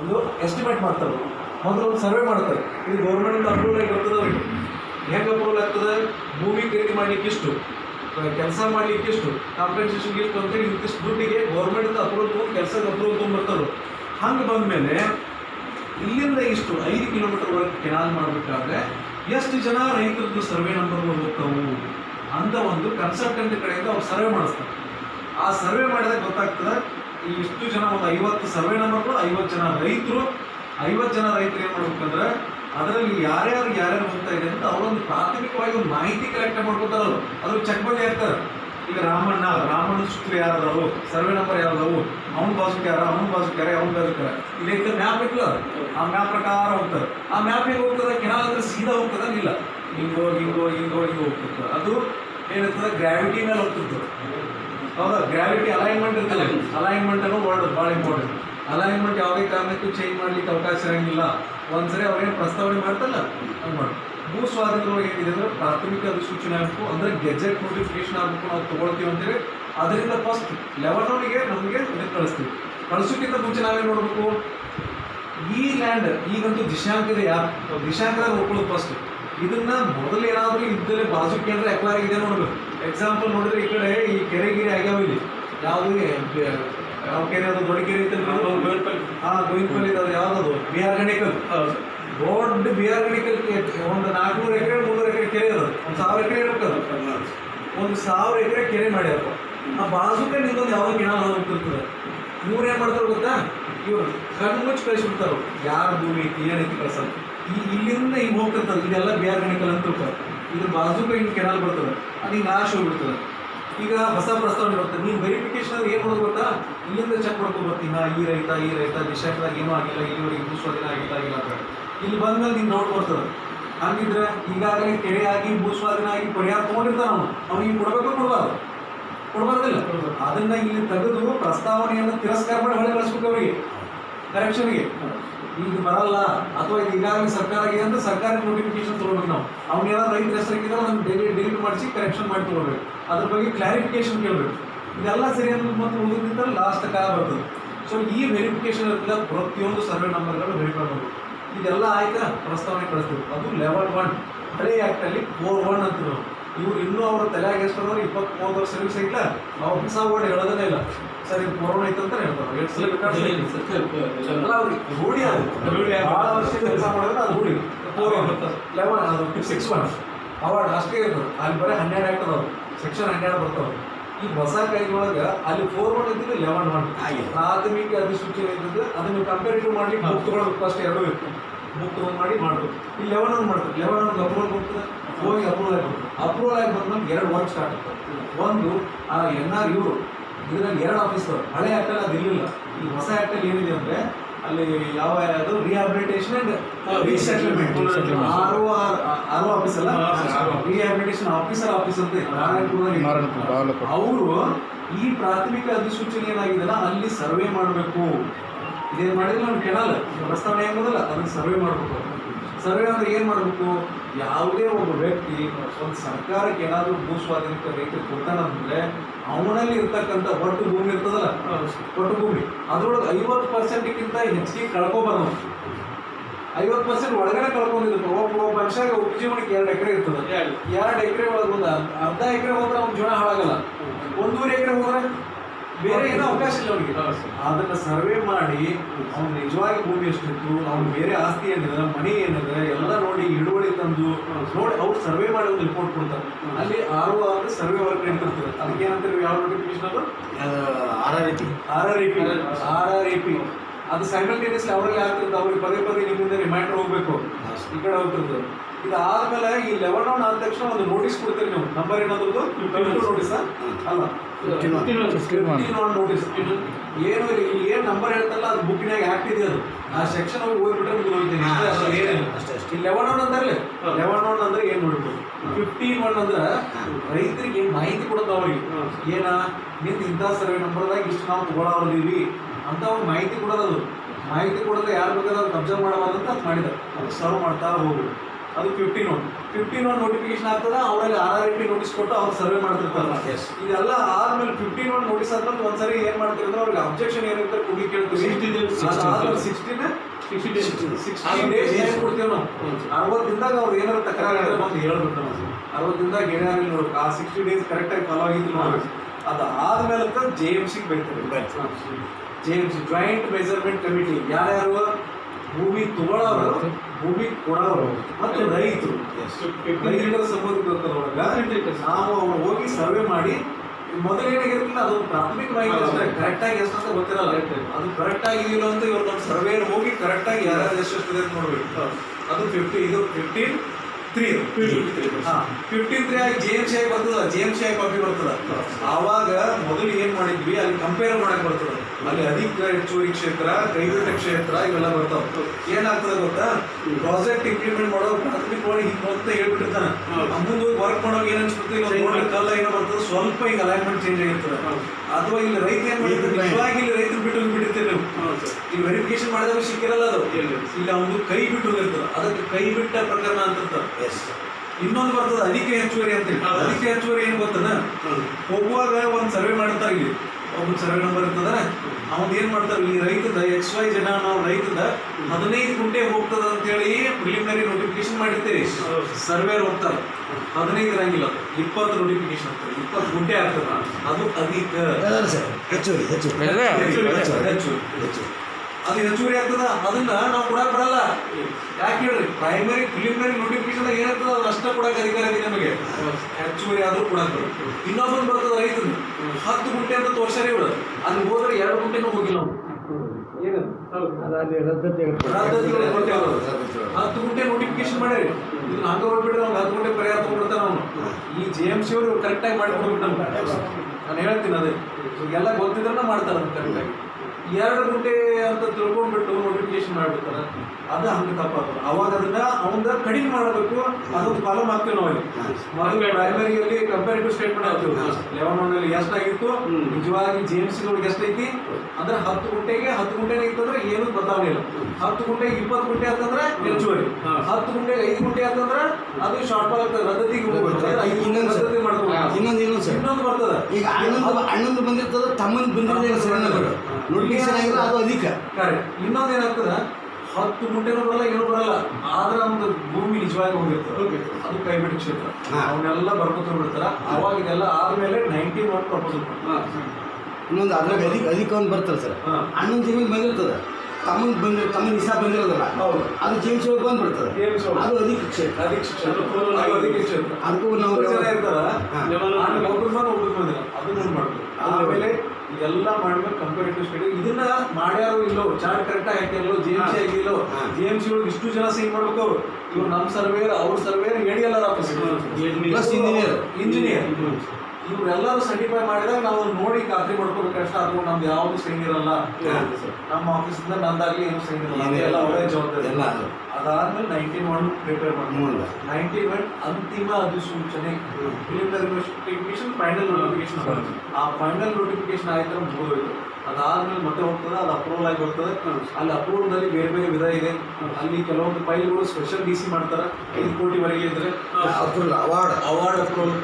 ಒಂದು ಎಸ್ಟಿಮೇಟ್ ಮಾಡ್ತಾರೆ ಮೊದಲು ಒಂದು ಸರ್ವೆ ಮಾಡ್ತಾರೆ. ಇದು ಗೌರ್ಮೆಂಟಿಂದ ಅಪ್ರೂವಲ್ ಆಗಿ ಬರ್ತದೆ ಅವ್ರಿಗೆ. ಹೆಂಗೆ ಅಪ್ರೂವಲ್ ಆಗ್ತದೆ? ಭೂಮಿ ಖರೀದಿ ಮಾಡಲಿಕ್ಕೆ ಇಷ್ಟು ಕೆಲಸ ಮಾಡಲಿಕ್ಕೆ ಇಷ್ಟು ಕಾಂಪೆನ್ಸೇಷನ್ಗೆ ಇಷ್ಟು ಅಂತೇಳಿ ಇಂತಿಷ್ಟು ದುಡ್ಡಿಗೆ ಗೌರ್ಮೆಂಟಿಂದ ಅಪ್ರೂವಲ್ ತೊಗೊಂಡು ಕೆಲಸದ ಅಪ್ರೂವಲ್ ತೊಗೊಂಡ್ಬರ್ತಾರೆ ಹಂಗೆ ಬಂದಮೇಲೆ ಇಲ್ಲಿಂದ ಇಷ್ಟು ಐದು ಕಿಲೋಮೀಟರ್ ಒಳಗೆ ಕೆನಾಲ್ ಮಾಡಬೇಕಾದ್ರೆ ಎಷ್ಟು ಜನ ರೈತರದ್ದು ಸರ್ವೆ ನಂಬರ್ಗಳು ಹೋಗ್ತಾವು ಅಂತ ಒಂದು ಕನ್ಸಲ್ಟೆಂಟ್ ಕಡೆಯಿಂದ ಅವ್ರು ಸರ್ವೆ ಮಾಡಿಸ್ತಾರೆ. ಆ ಸರ್ವೆ ಮಾಡಿದಾಗ ಗೊತ್ತಾಗ್ತದೆ ಈ ಇಷ್ಟು ಜನ ಒಂದು ಐವತ್ತು ಸರ್ವೆ ನಂಬರ್ಗಳು ಐವತ್ತು ಜನ ರೈತರು, ಐವತ್ತು ಜನ ರೈತರು ಏನು ಮಾಡ್ಬೇಕಂದ್ರೆ ಅದರಲ್ಲಿ ಯಾರ್ಯಾರು ಯಾರ್ಯಾರು ಹೋಗ್ತಾ ಇದೆ ಅಂತ ಅವರೊಂದು ಪ್ರಾಥಮಿಕವಾಗಿ ಒಂದು ಮಾಹಿತಿ ಕಲೆಕ್ಟ್ ಮಾಡ್ಕೊತಾರ ಅದ್ರ ಚೆಕ್ ಮಾಡಿ ಹೇಳ್ತಾರೆ. ಈಗ ರಾಮಣ್ಣ ರಾಮಣ್ಣ ಸುತ್ತಲೂ ಯಾರದಾವು? ಸರ್ವೆ ನಂಬರ್ ಯಾವ್ದಾವು ಅವ್ನ ಬಾಜುಕ್ ಯಾರ? ಅವ್ನ ಬಾಜುಕ್ ಯಾರ? ಅವ್ನ ಬಾಜುಕ್ ಯಾರ? ಮ್ಯಾಪ್ ಇಟ್ಲ? ಆ ಮ್ಯಾಪ್ ಪ್ರಕಾರ ಹೋಗ್ತಾರೆ. ಆ ಮ್ಯಾಪ್ ಹೇಗೆ ಹೋಗ್ತದೆ, ಕೆನಾಲ್ ಅಂದ್ರೆ ಸೀದಾ ಹೋಗ್ತದ ಇಲ್ಲ? ಹಿಂಗೋ ಹಿಂಗೋ ಹಿಂಗೋ ಹಿಂಗೋ ಅದು ಏನಿರ್ತದೆ ಗ್ರಾವಿಟಿ ಮೇಲೆ ಹೋಗ್ತಿರ್ತದೆ. ಹೌದಾ ಗ್ರಾವಿಟಿ ಅಲೈನ್ಮೆಂಟ್ ಇರ್ತದೆ. ಅಲೈನ್ಮೆಂಟ್ ಅನ್ನೋ ವರ್ಡ್ ಭಾಳ ಇಂಪಾರ್ಟೆಂಟ್ ಅಲೈನ್ಮೆಂಟ್ ಯಾವುದೇ ಕಾರಣಕ್ಕೂ ಚೇಂಜ್ ಮಾಡ್ಲಿಕ್ಕೆ ಅವಕಾಶ ಇರಂಗಿಲ್ಲ. ಒಂದ್ಸರಿ ಅವ್ರೇನು ಪ್ರಸ್ತಾವನೆ ಮಾಡ್ತಲ್ಲ ಹಂಗೆ ಮಾಡಿ. ಭೂ ಸ್ವಾಧೀನವಾಗಿ ಏನಿದೆ ಅಂದ್ರೆ ಪ್ರಾಥಮಿಕ ಅಧಿಸೂಚನೆ ಆಗಬೇಕು, ಅಂದ್ರೆ ಗೆಜೆಟ್ ನೋಟಿಫಿಕೇಶನ್ ಆಗಬೇಕು ನಾವು ತಗೊಳ್ತೀವಿ ಅಂತೇಳಿ. ಅದರಿಂದ ಫಸ್ಟ್ ಲೆವೆಲ್ಗೆ ನಮಗೆ ಇದಕ್ಕೆ ಕಳಿಸ್ತೀವಿ. ಕಳಿಸೋಕ್ಕಿಂತ ಮುಂಚೆ ನಾವೇನು ನೋಡಬೇಕು ಈ ಲ್ಯಾಂಡ್ ಈಗಂತೂ ದಿಶಾಂಕ ಇದೆ ಯಾರು, ದಿಶಾಂಕದಾಗ ನೋಡ್ಕೊಳ್ಳೋದು ಫಸ್ಟ್ ಇದನ್ನ ಮೊದಲು ಏನಾದರೂ ಇದ್ದಲೇ ಬಾಜು ಕೇಂದ್ರ ಎಕ್ವೈರ್ ಆಗಿದೆ ನೋಡ್ಬೇಕು ಎಕ್ಸಾಂಪಲ್ ನೋಡಿದ್ರೆ ಈ ಕಡೆ ಈ ಕೆರೆ ಗಿರೆ ಆಗ್ಯಾವ ಇಲ್ಲಿ ಯಾವುದು ಯಾವ ಕೆರೆ ಅದು? ದೊಡ್ಡ ಕೆರೆ ಐತೆ ಹಾಂ ಗೋವಿಂದಪಲ್ಲಿ ಅದು ಯಾವ್ದದು ಬಿ ಆರ್ ಗಣಿಕಲ್. ದೊಡ್ಡ ಬಿ ಆರ್ ಗಣಿಕಲ್ ಒಂದು ನಾಲ್ಕುನೂರು ಎಕರೆ ಮುನ್ನೂರು ಎಕರೆ ಕೆರೆ ಅದು ಒಂದು ಸಾವಿರ ಎಕರೆ ಇರ್ಬೇಕದು ಒಂದು ಸಾವಿರ ಎಕರೆ ಕೆರೆ ಮಾಡ್ಯಾರ ಆ ಬಾಜುಕ ನಿಂದೊಂದು ಯಾವಾಗ ಗಿಣ ಹೋಗ್ತಿರ್ತದೆ ಇವ್ರು ಏನು ಮಾಡ್ತಾರೆ ಗೊತ್ತಾ? ಇವ್ರು ಕಣ್ಣು ಮುಚ್ಚಿ ಕಳಿಸ್ಬಿಡ್ತಾರೆ. ಯಾರ ಭೂಮಿ ಐತಿ ಏನೈತಿ ಕಳ್ಸಲ್ಲ ಈ ಇಲ್ಲಿಂದ ಹಿಂಗೆ ಹೋಗ್ತಿರ್ತದೆ ಇದೆಲ್ಲ ಬೇರೆ ಗಣಿಕಲ್ ಅಂತ ತಿಳ್ತಾರೆ ಇದು ಬಾಜುಕ ಹಿಂಗೆ ಕೆನಾಲ್ ಬರ್ತದೆ. ಅದು ಹಿಂಗೆ ನಾಶ ಹೋಗ್ಬಿಡ್ತದೆ ಈಗ ಹೊಸ ಪ್ರಸ್ತಾವನೆ ಬರ್ತದೆ. ನೀವು ವೆರಿಫಿಕೇಶನ್ ಏನು ಮಾಡೋದು ಗೊತ್ತಾ? ಇಲ್ಲಿಂದ ಚೆಕ್ ಮಾಡ್ಕೊಂಡು ಬರ್ತೀನಿ. ನಾ ಈ ರೈತ ಈ ರೈತ ವಿಶಾಖದಾಗ ಏನೂ ಆಗಿಲ್ಲ ಇಲ್ಲಿವರೆಗೆ ಭೂ ಸ್ವಾಧೀನ ಆಗಿಲ್ಲ ಆಗಿಲ್ಲ ಅಂತ ಇಲ್ಲಿ ಬಂದ್ಮೇಲೆ ನಿಮ್ಗೆ ಡೌಟ್ ಬರ್ತದೆ ಹಂಗಿದ್ರೆ ಈಗಾಗಲೇ ಕೆರೆ ಆಗಿ ಭೂ ಸ್ವಾಧೀನ ಆಗಿ ಪರಿಹಾರ ತೊಗೊಂಡಿರ್ತಾನೆ ಅವನು. ಅವ್ನಿಗೆ ಕೊಡಬೇಕು ಕೊಡಬಾರ್ದು. ಕೊಡಬಾರ್ದಿಲ್ಲ. ಅದನ್ನ ಇಲ್ಲಿ ತೆಗೆದು ಪ್ರಸ್ತಾವನೆಯನ್ನು ತಿರಸ್ಕಾರ ಮಾಡಿ ಹೊಳೆ ಕಳಿಸ್ಬೇಕು ಅವರಿಗೆ. ಕರೆಕ್ಷನ್ಗೆ ಈಗ ಬರಲ್ಲ ಅಥವಾ ಇದು ಈಗಾಗಲೇ ಸರ್ಕಾರ ಆಗಿದೆ ಅಂತ ಸರ್ಕಾರಿ ನೋಟಿಫಿಕೇಶನ್ ತೊಗೊಳ್ಬೇಕು ನಾವು. ಅವ್ನು ಏನಾದ್ರು ರೈತರ ಹೆಸರಿಗಿದ್ರೆ ಅದನ್ನು ಡೆಲಿ ಡಿಲೀಟ್ ಮಾಡಿಸಿ ಕರೆಕ್ಷನ್ ಮಾಡಿ ತೊಗೊಳ್ಬೇಕು. ಅದ್ರ ಬಗ್ಗೆ ಕ್ಲಾರಿಫಿಕೇಶನ್ ಕೇಳಬೇಕು. ಇದೆಲ್ಲ ಸರಿ ಅಂದ್ರೆ ಮತ್ತೆ ಉಳಿದಿದ್ದ ಲಾಸ್ಟ್ ಕಾಲ ಬರ್ತದೆ. ಸೊ ಈ ವೆರಿಫಿಕೇಶನ್ ಇರ್ತದೆ, ಪ್ರತಿಯೊಂದು ಸರ್ವೆ ನಂಬರ್ಗಳು ವೆರಿಫೈ ಮಾಡಬೇಕು. ಇದೆಲ್ಲ ಆಯ್ತಾ? ಪ್ರಸ್ತಾವನೆ ಕಳಿಸ್ತೀವಿ ಅದು ಲೆವೆಲ್ ಒನ್ ಹಳೆ ಆ್ಯಕ್ಟಲ್ಲಿ ಫೋರ್ ಒನ್ ಅಂತ ಇವ್ರು ಇನ್ನೂ ಅವ್ರ ತಲೆಯಾಗ ಎಷ್ಟು ಅಂದ್ರೆ ಇಪ್ಪತ್ತ್ಮೂರು ವರ್ಷ ಸರ್ವಿಸ್ ಐತಿಲ್ಲ ನಾವು ಹೊಸ ವರ್ಡ್ ಹೇಳೋದೇ ಇಲ್ಲ. ಸರ್ ಇದು ಕೊರೋನಾ ಐತೆ ಅಂತ ಹೇಳ್ತಾರೆ. ಸಲ ಅವ್ರಿಗೆ ರೂಢಿ ಅದು. ಭಾಳ ವರ್ಷ ಕೆಲಸ ಮಾಡಿದ್ರೆ ಅದು ರೂಢಿ. ಫೋರ್ ಲೆವೆನ್ ಅದು ಸಿಕ್ಸ್ ಒನ್ ಅವಾರ್ಡ್ ಅಷ್ಟೇ ಇರ್ತದೆ ಅಲ್ಲಿ ಬರೀ ಹನ್ನೆರಡು ಆ್ಯಕ್ಟ್ ಅದಾವೆ ಸೆಕ್ಷನ್ ಹನ್ನೆರಡು ಬರ್ತಾವೆ ಈ ಹೊಸ ಕೈಗೊಳಗೆ ಅಲ್ಲಿ ಫೋರ್ ಒನ್ ಇದ್ದಿದ್ದು ಲೆವೆನ್ ಒನ್ ಪ್ರಾಥಮಿಕ ಅಧಿಸೂಚನೆ ಇದ್ದದ್ದು ಅದನ್ನು ಕಂಪೇರಿಟಿವ್ ಮಾಡಿ ಬುಕ್ ತಗೊಳ್ಬೇಕು ಫಸ್ಟ್ ಎರಡು ಇತ್ತು. ಬುಕ್ ತೊಗೊಂಡು ಮಾಡಿ ಮಾಡ್ಬೇಕು. ಈ ಲೆವೆನ್ ಒನ್ ಮಾಡ್ತಾರೆ. ಲೆವೆನ್ ಒನ್ ಗಮನ ಹೋಗ್ತದೆ ಹೋಗಿ ಅಪ್ರೂವಲ್ ಆಗಿ ಬರ್ತದೆ ಅಪ್ರೂವಲ್ ಆಗಿ ಬಂದ್ಮೇಲೆ ಎರಡು ವರ್ಕ್ ಸ್ಟಾರ್ಟ್ ಆಗ್ತದೆ ಒಂದು ಆ ಎನ್ ಆರ್ ಯು ಇದರಲ್ಲಿ ಎರಡು ಆಫೀಸರ್ ಹಳೆ ಆ್ಯಕ್ಟಲ್ಲಿ ಅದು ಇರಲಿಲ್ಲ. ಈ ಹೊಸ ಆ್ಯಕ್ಟಲ್ಲಿ ಏನಿದೆ ಅಂದರೆ ಅಲ್ಲಿ ಯಾವ ಯಾವುದು? Rehabilitation and resettlement R O R R O office ಅಲ್ಲ? ರಿಹಾಬಿಲಿಟೇಷನ್ ಆಫೀಸರ್ ಆಫೀಸ್ ಅಂತ ಅವರು ಈ ಪ್ರಾಥಮಿಕ ಅಧಿಸೂಚನೆ ಏನಾಗಿದೆಲ್ಲ ಅಲ್ಲಿ ಸರ್ವೆ ಮಾಡಬೇಕು. ಇದೇನು ಮಾಡಿದ್ರೆ? ನಾನು ಕೆಡಲ್ಲ ಪ್ರಸ್ತಾವನೆ ಏನಿದಲ್ಲ ಅದನ್ನು ಸರ್ವೆ ಮಾಡಬೇಕು. ಸರ್ವೆ ಅಂದ್ರೆ ಏನು ಮಾಡಬೇಕು? ಯಾವುದೇ ಒಬ್ಬ ವ್ಯಕ್ತಿ ಒಂದು ಸರ್ಕಾರಕ್ಕೆ ಏನಾದರೂ ಭೂ ಸ್ವಾಧೀನಕ್ಕೆ ರೈತರಿಗೆ ಕೊಡ್ತಾನಂದ್ರೆ ಅವನಲ್ಲಿ ಇರ್ತಕ್ಕಂಥ ಒಟ್ಟು ಭೂಮಿ ಇರ್ತದಲ್ಲ? ಒಟ್ಟು ಭೂಮಿ. ಅದರೊಳಗೆ ಐವತ್ತು ಪರ್ಸೆಂಟ್ಗಿಂತ ಹೆಚ್ಚಿಗೆ ಕಳ್ಕೊಬಾರ್ದು. ಐವತ್ತು ಪರ್ಸೆಂಟ್ ಒಳಗಡೆ ಕಳ್ಕೊಂಡಿದ್ರು ಒಬ್ಬ ಒಬ್ಬ ಮನುಷ್ಯಾಗ ಉಪಜೀವನಕ್ಕೆ ಎರಡು ಎಕರೆ ಇರ್ತದೆ. ಎರಡು ಎಕರೆ ಒಳಗೆ ಒಂದು ಅರ್ಧ ಎಕರೆ ಹೋದ್ರೆ ಅವ್ನ ಜೀವನ ಹಾಳಾಗಲ್ಲ. ಒಂದೂವರೆ ಎಕರೆ ಹೋದ್ರೆ ಬೇರೆ ಏನೋ ಅವಕಾಶ ಇಲ್ಲ ಅವನಿಗೆ. ಅದನ್ನ ಸರ್ವೆ ಮಾಡಿ ಅವ್ನು ನಿಜವಾಗಿ ಭೂಮಿ ಎಷ್ಟಿತ್ತು ಅವ್ನು ಬೇರೆ ಆಸ್ತಿ ಏನಿದೆ ಮನೆ ಏನಿದೆ ಎಲ್ಲ ನೋಡಿ ಹಿಡುವಳಿ ತಂದು ನೋಡಿ ಅವ್ರು ಸರ್ವೆ ಮಾಡಿ ಒಂದು ರಿಪೋರ್ಟ್ ಕೊಡ್ತಾರೆ. ಅಲ್ಲಿ ಆರು ಆರು ಸರ್ವೆ ವರ್ಕ್ ನಡೀತಿರ್ತಾರೆ ಅದಕ್ಕೆ ಏನಂತೀವಿ ಯಾವ ನೋಟಿಫಿಕೇಶನ್ ಅದು? I P. R R E P. R R E P. ಅದು ಸೈಮಲ್ಟೇನಿಯಸ್ಲಿ ಅವರಲ್ಲಿ ಆಗ್ತಿರ್ತದೆ ಅವ್ರಿಗೆ ಪದೇ ಪದೇ ನಿಮ್ಮಿಂದ ರಿಮೈಂಡರ್ ಹೋಗ್ಬೇಕು. ಈ ಕಡೆ ಹೋಗ್ತಿರ್ತದೆ ಇದಾದ್ಮೇಲೆ ಈ ಲೆವೆನ್ ಒನ್ ಆದ ತಕ್ಷಣ ಒಂದು ನೋಟಿಸ್ ಕೊಡ್ತೀರಿ ನೀವು. ನಂಬರ್ ಏನಾದ್ರು ನೋಟಿಸ್ ಅಲ್ಲ. ನೋಟಿಸ್ ಏನು ಏನು ನಂಬರ್ ಹೇಳ್ತಲ್ಲ ಅದು ಬುಕ್ನಾಗ ಇದೆ ಅದು. ಆ ಸೆಕ್ಷನ್ ಹೋಗಿ ಹೋಗ್ಬಿಟ್ರೆ ಮುಗಿದು ಹೋಗ್ತೀನಿ ಅಷ್ಟೇ ಏನಿಲ್ಲ ಈ ಲೆವೆನ್ ಒನ್ ಅಂದ್ರೆ ಲೆವೆನ್ ಒನ್ ಅಂದ್ರೆ ಏನು ನೋಡ್ಬೋದು ಫಿಫ್ಟೀನ್ ಒನ್ ಅಂದ್ರೆ ರೈತರಿಗೆ ಮಾಹಿತಿ ಕೊಡೋದು ಅವ್ರಿಗೆ? ಏನ? ನಿಂತ ಇಂಥ ಸರ್ವೆ ನಂಬರ್ದಾಗ ಇಷ್ಟು ನಾವು ತಗೊಳ್ಳೋದಿವಿ ಅಂತ ಅವ್ರು ಮಾಹಿತಿ ಕೊಡೋದು ಅದು. ಮಾಹಿತಿ ಕೊಡೋದು ಯಾರು ಬೇಕಾದ್ರೆ ಕಬ್ಜಾ ಮಾಡಬಾರ್ದು ಅಂತ ಅದು ಮಾಡಿದ್ದಾರೆ. ಅದು ಸರ್ವ್ ಮಾಡ್ತಾ ಹೋಗ್ಬೇಕು ಅದು fifteen one fifteen one notification ಆಗ್ತದೆ ಅವರಲ್ಲಿ ಆರ್ ಆರ್ ಪಿ ನೋಟಿಸ್ ಕೊಟ್ಟು ಅವ್ರು ಸರ್ವೆ ಮಾಡ್ತಿರ್ತಾರಲ್ಲ. ಇದೆಲ್ಲ ಆದ್ಮೇಲೆ ಫಿಫ್ಟೀನ್ ಒನ್ ನೋಟಿಸ್ ಆದ್ಮೇಲೆ ಒಂದ್ಸರಿ ಏನ್ ಮಾಡ್ತಿರ್ತಾರೆ ಅವ್ರಿಗೆ ಅಬ್ಜೆಕ್ಷನ್ ಏನಿರ್ತಾರೆ ಕುಡಿ ಕೇಳ್ತೀವಿ. 60 days, sixteen 60 days. Sixteen days ಏನು ಕೊಡ್ತೀವಿ ನಾವು? ಅರವತ್ತು ದಿನದಾಗ ಅವ್ರು ಏನಾದ್ರು ತಕರಾರು ಹೇಳಿದ್ರೆ ಬಂದು ಹೇಳ್ಬೇಕು ನಾವು ಅರವತ್ತು ದಿನದಾಗ ಏನಾರು ನೋಡ್ಬೇಕು ಆ ಸಿಕ್ಸ್ಟಿ ಡೇಸ್ ಕರೆಕ್ಟಾಗಿ ಫಾಲೋ ಆಗಿದ್ದು ನೋಡ್ಬೇಕು ಅದು ಆದ್ಮೇಲೆ ಜೆ ಎಂ ಸಿಗೆ ಬೈತಾರೆ J M C joint measurement committee ಯಾರ್ಯಾರು? ಭೂಮಿ ತಗೊಳ್ಳೋರು ಭೂಮಿ ಕೊಡೋರು ಮತ್ತು ರೈತರು. ರೈತರ ಸಂಬಂಧಿಕರ ಒಳಗ ನಾವು ಅವ್ರು ಹೋಗಿ ಸರ್ವೆ ಮಾಡಿ ಮೊದಲೇನಾಗಿರ್ತಿಲ್ಲ ಅದು ಪ್ರಾಥಮಿಕ ಮಾಹಿತಿ ಅಷ್ಟೇ ಕರೆಕ್ಟಾಗಿ ಎಷ್ಟು ಅಂತ ಗೊತ್ತಿರಲ್ಲ. ಅದು ಕರೆಕ್ಟ್ ಆಗಿದೆಯಲ್ಲ ಅಂತ ಇವ್ರು ನಮ್ಮ ಸರ್ವೇನ ಹೋಗಿ ಕರೆಕ್ಟಾಗಿ ಯಾರ್ಯಾರು ಎಷ್ಟು ಎಷ್ಟಿದೆ ಅಂತ ನೋಡ್ಬೇಕು. ಅದು ಫಿಫ್ಟಿ ಇದು ಫಿಫ್ಟೀನ್ ತ್ರೀ ಹಾಂ. ಫಿಫ್ಟೀನ್ ತ್ರೀ ಆಗಿ ಜೆ ಎಂ ಸಿ ಆಗಿ ಬರ್ತದ ಜೆ ಎಂ ಸಿ ಆಗಿ ಬರ್ತದ. ಆವಾಗ ಮೊದಲು ಏನು ಮಾಡಿದ್ವಿ ಅಲ್ಲಿ ಕಂಪೇರ್ ಮಾಡಕ್ ಬರ್ತದ. ಅಲ್ಲಿ ಅಧಿಕ ಹೆಚ್ಚುವರಿ ಕ್ಷೇತ್ರ ಕೈಗಾರಿಕಾ ಕ್ಷೇತ್ರ ಇವೆಲ್ಲ ಬರ್ತಾವ. ಏನಾಗ್ತದೆ ಗೊತ್ತಾ? ಪ್ರಾಜೆಕ್ಟ್ ಇಂಪ್ಲಿಮೆಂಟ್ ಮಾಡೋ ಪ್ರಾಥಮಿಕವಾಗಿ ಹಿಂಗೆ ಅಂತ ಹೇಳ್ಬಿಟ್ಟಿರ್ತಾನೆ. ಮುಂದೆ ವರ್ಕ್ ಮಾಡೋಕೆ ಏನ್ ಅನ್ಸ್ಬಿಡ್ತು ಇಲ್ಲ ಕಲ್ಲ ಏನೋ ಬರ್ತದೆ ಸ್ವಲ್ಪ ಈಗ ಅಲೈನ್ಮೆಂಟ್ ಚೇಂಜ್ ಆಗಿರ್ತದೆ. ಅಥವಾ ಇಲ್ಲಿ ರೈತ ಏನ್ ಮಾಡಿರ್ತಾರೆ ನಿಜವಾಗಿ ಇಲ್ಲಿ ರೈತರು ಬಿಟ್ಟು ಹೋಗ್ಬಿಟ್ಟಿರ್ತೀವಿ ನೀವು ಇಲ್ಲಿ ಮಾಡಿದಾಗ ಸಿಕ್ಕಿರಲ್ಲ ಅದು. ಇಲ್ಲಿ ಒಂದು ಕೈ ಬಿಟ್ಟು ಹೋಗಿರ್ತದೆ. ಅದಕ್ಕೆ ಕೈ ಬಿಟ್ಟ ಪ್ರಕರಣ ಅಂತ ಎಸ್ ಇನ್ನೊಂದು ಬರ್ತದೆ ಅಧಿಕ ಹೆಚ್ಚುವರಿ ಅಂತ ಅಧಿಕ ಹೆಚ್ಚುವರಿ ಏನು ಗೊತ್ತದ ಹೋಗುವಾಗ ಒಂದು ಸರ್ವೆ ಮಾಡ್ತಾರೆ ಇಲ್ಲಿ. ಒಬ್ಬ ಸರ್ವೆ ನಂಬರ್ ಇರ್ತದ ಅವ್ನು ಏನು ಮಾಡ್ತಾರೆ ಇಲ್ಲಿ ರೈತದ ಎಕ್ಸ್ ವೈ ಜನ ನಾವು ರೈತದ ಹದಿನೈದು ಗುಂಟೆ ಹೋಗ್ತದ ಅಂತ ಹೇಳಿ ಪ್ರಿಲಿಮಿನರಿ ನೋಟಿಫಿಕೇಶನ್ ಮಾಡಿರ್ತೀರಿ. ಸರ್ವೇರ್ ಹೋಗ್ತಾರೆ. ಹದಿನೈದು ಇರಂಗಿಲ್ಲ. ಇಪ್ಪತ್ತು ನೋಟಿಫಿಕೇಶನ್ ಆಗ್ತದೆ. ಇಪ್ಪತ್ತು ಗುಂಟೆ ಆಗ್ತದ. ಅದು ಅಧಿಕ. ಹೆಚ್ಚು ಹೆಚ್ಚು ಹೆಚ್ಚು ಹೆಚ್ಚು ಅದು ಹೆಚ್ಚುವರಿ ಆಗ್ತದ? ಅದನ್ನ ನಾವು ಕೊಡಕ್ ಬರಲ್ಲ. ಯಾಕೆ ಹೇಳ್ರಿ? ಪ್ರೈಮರಿ ಪ್ರಿಲಿಮಿನರಿ ನೋಟಿಫಿಕೇಶನ್ ಏನಾಗ್ತದ? ಅದು ಅಷ್ಟ ಕೊಡಕ್ ಅಧಿಕಾರ ಇದೆ ನಮಗೆ. ಹೆಚ್ಚುವರಿ ಆದ್ರೂ ಕೊಡಕ್ ಇನ್ನೊಬ್ಬನ್ ಬರ್ತದ ರೈತನ. ಹತ್ತು ಗುಂಟೆ ಅಂತ ತೋರ್ಸಾರಿ ಇವಳು ಅಲ್ಲಿ ಹೋದ್ರೆ ಎರಡು ಗುಂಟೆನೂ ಹೋಗಿಲ್ಲ ನಾವು. ಹತ್ತು ಗುಂಟೆ ನೋಟಿಫಿಕೇಶನ್ ಮಾಡ್ಯಾರಿ. ಇದನ್ನ ಹಂಗ ಹೋಗ್ಬಿಟ್ರೆ ಅವ್ನು ಹತ್ತು ಗುಂಟೆ ಪರಿಹಾರ ತಗೊಂಡ್ಬಿಡ್ತಾನೆ ಅವನು. ಈ ಜೆ ಎಂ ಸಿ ಅವರು ಕರೆಕ್ಟಾಗಿ ಮಾಡ್ಕೊಡ್ಬಿಟ್ಟು ನಾನು ಹೇಳ್ತೀನಿ ಅದೇ. ಎಲ್ಲ ಗೊತ್ತಿದ್ರೆ ಮಾಡ್ತಾರೆ ಕರೆಕ್ಟಾಗಿ ಎರಡು ಗುಂಟೆ ಅಂತ ತಿಳ್ಕೊಂಡ್ಬಿಟ್ಟು ನೋಟಿಫಿಕೇಶನ್ ಮಾಡ್ಬಿಡ್ತಾರೆ. ಅದು ಹಂಗೆ ತಪ್ಪಾಗ್ತದೆ ಅವಾಗ ಅದನ್ನ ಅವಂದ ಕಡಿಮೆ ಮಾಡಬೇಕು ಅದೊಂದು ಫಾಲೋ ಹಾಕ್ತೀವಿ ನಾವು ಅಲ್ಲಿ ಮೊದಲು ಪ್ರೈಮರಿಯಲ್ಲಿ ಕಂಪೇರಿಟಿವ್ ಸ್ಟೇಟ್ಮೆಂಟ್ ಹಾಕ್ತೀವಿ ಲೆವೆನ್ ಒನ್ನಲ್ಲಿ ಎಷ್ಟಾಗಿತ್ತು ನಿಜವಾಗಿ ಜಿ ಎಂ ಸಿ ಒಳಗೆ ಎಷ್ಟೈತಿ ಅಂದ್ರೆ ಹತ್ತು ಗುಂಟೆಗೆ ಹತ್ತು ಗುಂಟೆ ಇತ್ತಂದ್ರೆ ಏನು ಇಲ್ಲ. ಹತ್ತು ಗುಂಟೆಗೆ ಇಪ್ಪತ್ತು ಗುಂಟೆ ಅಂತಂದ್ರೆ ಹೆಚ್ಚುವರಿ. ಹತ್ತು ಗುಂಟೆಗೆ ಐದು ಗುಂಟೆ ಅಂತಂದ್ರೆ ಅದು ಶಾರ್ಟ್ ಫಾಲ್ ಆಗ್ತದೆ. ರದ್ದತಿಗೆ ಇನ್ನೊಂದು ಮಾಡ್ಕೊಂಡು ಇನ್ನೊಂದು ಇನ್ನೊಂದು ಇನ್ನೊಂದು ಬರ್ತದೆ. ಈಗ ಅಣ್ಣಂದು ಅಣ್ಣಂದು ಬಂದಿರ್ತದ ತಮ್ಮಂದು ಬಂದಿರ್ತದೆ ಸರ್ ನೋಟಿಫಿಕೇಶನ್ ಅದು ಅಧಿಕ. ಕರೆಕ್ಟ್ ಇನ್ನೊಂದು ಏನಾಗ್ತದೆ? ಹತ್ತು ಗುಂಟೆನೂ ಬರಲ್ಲ ಏನೂ ಬರಲ್ಲ. ಆದ್ರೆ ಒಂದು ಭೂಮಿ ನಿಜವಾಗಿ ಹೋಗಿರ್ತದೆ. ಅದು ಕೈಬಿಟ್ಟು ಕ್ಷೇತ್ರ. ಅವನ್ನೆಲ್ಲ ಬರ್ಕೊತ ಬಿಡ್ತಾರ ಅವಾಗ ಇದೆಲ್ಲ ಆದ್ಮೇಲೆ ನೈಂಟಿ ಒನ್ ಪ್ರಪೋಸಲ್ ಇನ್ನೊಂದು ಅದ್ರಾಗ ಅಧಿಕ ಅಧಿಕ ಒಂದು ಬರ್ತಾರೆ ಸರ್. ಹನ್ನೊಂದು ಅಣ್ಣನ ಜಮೀನು ಬಂದಿರ್ತದೆ ತಮ್ಮನ ಬಂದಿರೋ ತಮ್ಮನ ಹಿಸಾಬ್ ಬಂದಿರೋದಲ್ಲ? ಹೌದು. ಅದು ಜೇಮ್ಸ್ ಒಳಗೆ ಬಂದ್ಬಿಡ್ತದೆ. ಜೇಮ್ಸ್ ಒಳಗೆ. ಅದು ಅಧಿಕ ಕ್ಷೇತ್ರ. ಅದಕ್ಕೆ ಕ್ಷೇತ್ರ. ಅದಕ್ಕೆ ಕ್ಷೇತ್ರ. ಅದಕ್ಕೂ ನಾವು ಜನ ಇರ್ತಾರ. ಆಮೇಲೆ ಬಂದಿಲ್ಲ ಮುಂದೆ ಮಾಡ್ಬೇಕು. ಆಮೇಲೆ ಇದೆಲ್ಲ ಮಾಡ್ಬೇಕು ಕಂಪೇರಿಟಿವ್ ಸ್ಟಡಿ ಇದನ್ನ ಮಾಡ್ಯಾರೋ ಇಲ್ಲೋ ಚಾರ್ಟ್ ಕರೆಕ್ಟ್ ಹಾಕಿಲ್ಲೋ ಜಿ ಎಂ ಸಿ ಆಗಿಲ್ಲೋ ಜಿ ಎಂ ಸಿ ಒಳಗೆ ಇಷ್ಟು ಜನ ಸಹಿ ಮಾಡ್ಬೇಕು ಅವ್ರು. ಇವ್ರು ನಮ್ಮ ಸರ್ವೇರ್ ಅವ್ರ surveyor ADL office plus engineer engineer ಇವ್ರೆಲ್ಲರೂ certify ಮಾಡಿದಾಗ ನಾವು ನೋಡಿ ಖಾತ್ರಿ ಕಷ್ಟ ಅದು ನಮ್ದು ಯಾವ್ದು ಸೈನ್ ಇರಲ್ಲ. ನಮ್ಮ ಆಫೀಸಿಂದ ನಂದಾಗ್ಲಿ ಏನು ಸೈನ್ ಇರಲ್ಲ. ಎಲ್ಲ ಅವರೇ ಜವಾಬ್ದಾರಿ. ಎಲ್ಲ ಅದು. ಅದಾದ್ಮೇಲೆ ನೈನ್ಟೀನ್ ಒನ್ ಪ್ರಿಪೇರ್ ಮಾಡಿ. ನೈನ್ಟೀನ್ ಒನ್ ಅಂತಿಮ ಅಧಿಸೂಚನೆ. ಪ್ರಿಲಿಮಿನರಿ ನೋಟಿಫಿಕೇಶನ್ ಫೈನಲ್ ನೋಟಿಫಿಕೇಶನ್ ಆ ಫೈನಲ್ ನೋಟಿಫಿಕೇಶನ್ ಆಯ್ತು ಮುಗಿದೋಯ್ತು. ಅದಾದ್ಮೇಲೆ ಮತ್ತೆ ಹೋಗ್ತದೆ ಅದು ಅಪ್ರೂವಲ್ ಆಗಿ ಬರ್ತದೆ. ಅಲ್ಲಿ ಅಪ್ರೂವಲ್ದಲ್ಲಿ ಬೇರೆ ಬೇರೆ ವಿಧ ಇದೆ. ಅಲ್ಲಿ ಕೆಲವೊಂದು ಫೈಲ್ಗಳು ಸ್ಪೆಷಲ್ ಡಿ ಸಿ ಮಾಡ್ತಾರೆ. ಐದು ಕೋಟಿವರೆಗೆ ಇದ್ರೆ. ಅಪ್ರೂವಲ್ ಅವಾರ್ಡ್ ಅವಾರ್ಡ್ ಅಪ್ರೂವಲ್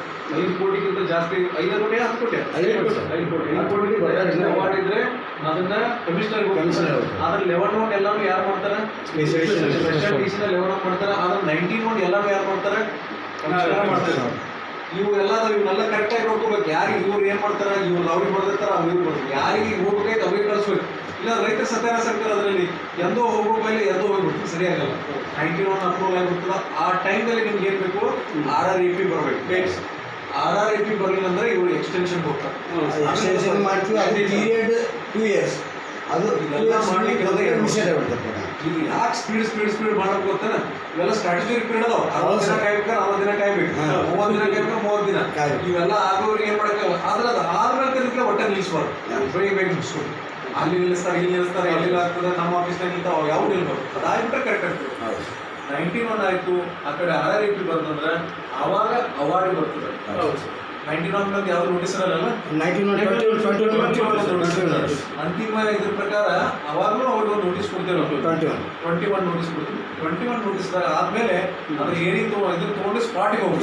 ಐದು ಕೋಟಿಗಿಂತ ಜಾಸ್ತಿ ಐದು ಕೋಟಿ ಹತ್ತು ಕೋಟಿ. ಐದು ಕೋಟಿ. ಐದು ಕೋಟಿ ಐದು ಕೋಟಿ. ಅವಾರ್ಡ್ ಇದ್ರೆ ಅದನ್ನ ಕಮಿಷನರ್ ಕಮಿಷನರ್. ಆದ್ರೆ ಲೆವೆನ್ ಒನ್ ಎಲ್ಲಾನು ಯಾರು ಮಾಡ್ತಾರೆ special D C eleven one ಮಾಡ್ತಾರೆ ಆದ್ರೆ ನೈನ್ಟೀನ್ ಒನ್ ಎಲ್ಲಾನು ಯಾರು ಮಾಡ್ತಾರೆ ಮಾಡ್ತಾರೆ. ಇವು ಎಲ್ಲ ಇವನ್ನೆಲ್ಲ ಕರೆಕ್ಟಾಗಿ ನೋಡ್ಕೋಬೇಕು. ಯಾರಿಗೆ ಇವ್ರು ಏನು ಮಾಡ್ತಾರೆ ಇವ್ರು ಅವ್ರಿಗೆ ಬರ್ದಿರ್ತಾರ ಅವ್ರಿಗೆ ಬರ್ತಾರೆ ಯಾರಿಗೆ ಹೋಗ್ಬೇಕಾಯ್ತು ಅವ್ರಿಗೆ ಕಳಿಸ್ಬೇಕು. ಇಲ್ಲ ರೈತರ ಸತ್ಯಾನಾಶ ಆಗ್ತಾರೆ ಅದರಲ್ಲಿ ಎಂದೋ ಹೋಗೋ ಮೇಲೆ ಎಂದೋ ಹೋಗ್ಬಿಡ್ತು ಸರಿಯಾಗಲ್ಲ ನೈಂಟಿ ಒನ್ ಅಪ್ರೂವ್ ಆಗಿರ್ತದ ಆ ಟೈಮ್ದಲ್ಲಿ ನಿಮ್ಗೆ ಏನು ಬೇಕು? ಆರ್ ಆರ್ ಇ ಪಿ ಬರಬೇಕು. ಆರ್ ಆರ್ ಇ ಪಿ ಬರಲಿಲ್ಲ ಅಂದ್ರೆ ಇವ್ರು ಎಕ್ಸ್ಟೆನ್ಷನ್ ಹೋಗ್ತಾರೆ ಎಕ್ಸ್ಟೆನ್ಷನ್ ಮಾಡ್ತೀವಿ. ಅದು ಪೀರಿಯಡ್ ಟೂ ಇಯರ್ಸ್ ಅದು ಇದೆಲ್ಲ ಮಾಡ್ಲಿಕ್ಕೆ ಇದು ಯಾಕೆ ಸ್ಪೀಡ್ ಸ್ಪೀಡ್ ಸ್ಪೀಡ್ ಮಾಡಕ್ ಗೊತ್ತಾನ? ಇವೆಲ್ಲ ಸ್ಟ್ರಾಟಜಿಕ್ ಪೀರಿಯಡ್ ಅದಾವ. ಅರವತ್ತು ದಿನ ಕಾಯ್ಬೇಕು ಅರವತ್ತು ದಿನ ಕಾಯ್ಬೇಕು. ಮೂವತ್ತು ದಿನ ಕಾಯ್ಬೇಕು ಮೂವತ್ತು ದಿನ. ಇವೆಲ್ಲ ಆಗೋರಿಗೆ ಏನ್ ಮಾಡಕ್ಕಾಗಲ್ಲ ಆದ್ರೆ ಅದು ಆದ್ಮೇಲೆ ಕಲಿಕೆ ಒಟ್ಟೆ ನಿಲ್ಲಿಸ್ಬಾರ್ದು. ಬೇಗ ಬೇಗ ಮುಗಿಸ್ಕೊಂಡು ಅಲ್ಲಿ ನಿಲ್ಲಿಸ್ತಾರೆ ಇಲ್ಲಿ ನಿಲ್ಲಿಸ್ತಾರೆ ಎಲ್ಲಿ ಆಗ್ತದೆ? ನಮ್ಮ ಆಫೀಸ್ನಾಗ ನಿಂತಾವ ಯಾವ ನಿಲ್ಬೇಕು ಅದಾಗ್ಬಿಟ್ರೆ ಕರೆಕ್ಟ್ ಆಗ್ತದೆ. ನೈನ್ಟಿ ಒನ್ ಆಯ್ತು ಆ ಕಡೆ ಆರ್ ಆರ್ ಐ ಪಿ ಬಂತಂದ್ರೆ ಅವಾಗ ಅವಾರ್ಡ್ ಬರ್ತದೆ. ನೈನ್ಟೀನ್ ಒನ್ ಬಗ್ಗೆ ಯಾವ್ದು ನೋಟಿಸ್ ಇರಲ್ಲ nineteen twenty twenty twenty twenty ಅಂತಿಮ ಇದ್ರ ಪ್ರಕಾರ ಅವಾಗಲೂ ಅವ್ರಿಗೆ ಒಂದು ನೋಟಿಸ್ ಕೊಡ್ತೇವೆ ನಾವು. Twenty one twenty one notice ಕೊಡ್ತೀವಿ ಟ್ವೆಂಟಿ ಒನ್ ನೋಟಿಸ್ ಆದ್ಮೇಲೆ ಅದ್ರ ಏನಿತ್ತು ಇದ್ರ ತೊಗೊಂಡು ಸ್ಪಾಟಿಗೆ ಹೋಗಿ.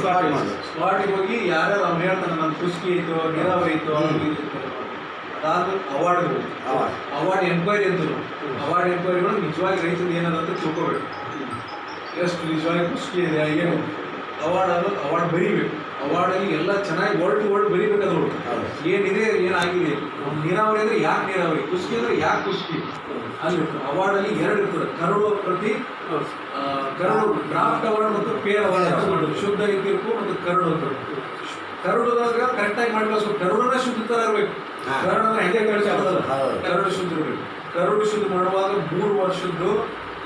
ಸ್ಪಾಟಿಗೆ ಹೋಗಿ ಯಾರ್ಯಾರು ಅವ್ನು ಹೇಳ್ತಾನೆ ನನ್ನ ಕುಸ್ಕಿ ಇತ್ತು ನೀರಾವರಿ ಇತ್ತು ಅದಾದ. Award Award. ಅವಾರ್ಡ್ ಎಂಕ್ವೈರಿ ಅಂತ ಅವಾರ್ಡ್ ಎನ್ಕ್ವೈರಿಗಳು ನಿಜವಾಗಿ ರೈತರು ಏನದಂತ ತಿಳ್ಕೊಬೇಕು. ಎಷ್ಟು ನಿಜವಾಗಿ ಕುಸ್ಕಿ ಇದೆ ಏನು ಅವಾರ್ಡ್ ಆದ್ಮೇಲೆ ಅವಾರ್ಡ್ ಬರೀಬೇಕು. ಅವಾರ್ಡಲ್ಲಿ ಎಲ್ಲ ಚೆನ್ನಾಗಿ ವರ್ಡ್ ಟು ವರ್ಡ್ ಬರೀಬೇಕು ಅದ್ರ ಏನಿದೆ ಏನಾಗಿದೆ? ನೀರಾವರಿ ಅಂದ್ರೆ ಯಾಕೆ ನೀರಾವರಿ? ಕುಸ್ಕಿ ಅಂದ್ರೆ ಯಾಕೆ ಕುಸ್ಕಿ ಅಲ್ಲಿ ಅವಾರ್ಡಲ್ಲಿ ಎರಡು ಇರ್ತದೆ ಕರಡು ಪ್ರತಿ ಕರಡು ಡ್ರಾಫ್ಟ್ ಅವಾರ್ಡ್ ಮತ್ತು ಪೇರ್ ಅವಾರ್ಡ್ ಶುದ್ಧ ಇದ್ದಿರ್ಬೇಕು ಮತ್ತು ಕರಡು ಅಂತ ಕರಡುದಾಗ ಕರೆಕ್ಟಾಗಿ ಮಾಡಬೇಕು ಕರಡನ್ನ ಶುದ್ಧ ಥರ ಇರಬೇಕು. ಕರಡು ಅಂದರೆ ಹೆಂಗೆ ಕಳಿಸಿ. ಕರಡು ಶುದ್ಧ ಇರಬೇಕು. ಕರಡು ಶುದ್ಧ ಮಾಡುವಾಗ ಮೂರು ವರ್ಷದ್ದು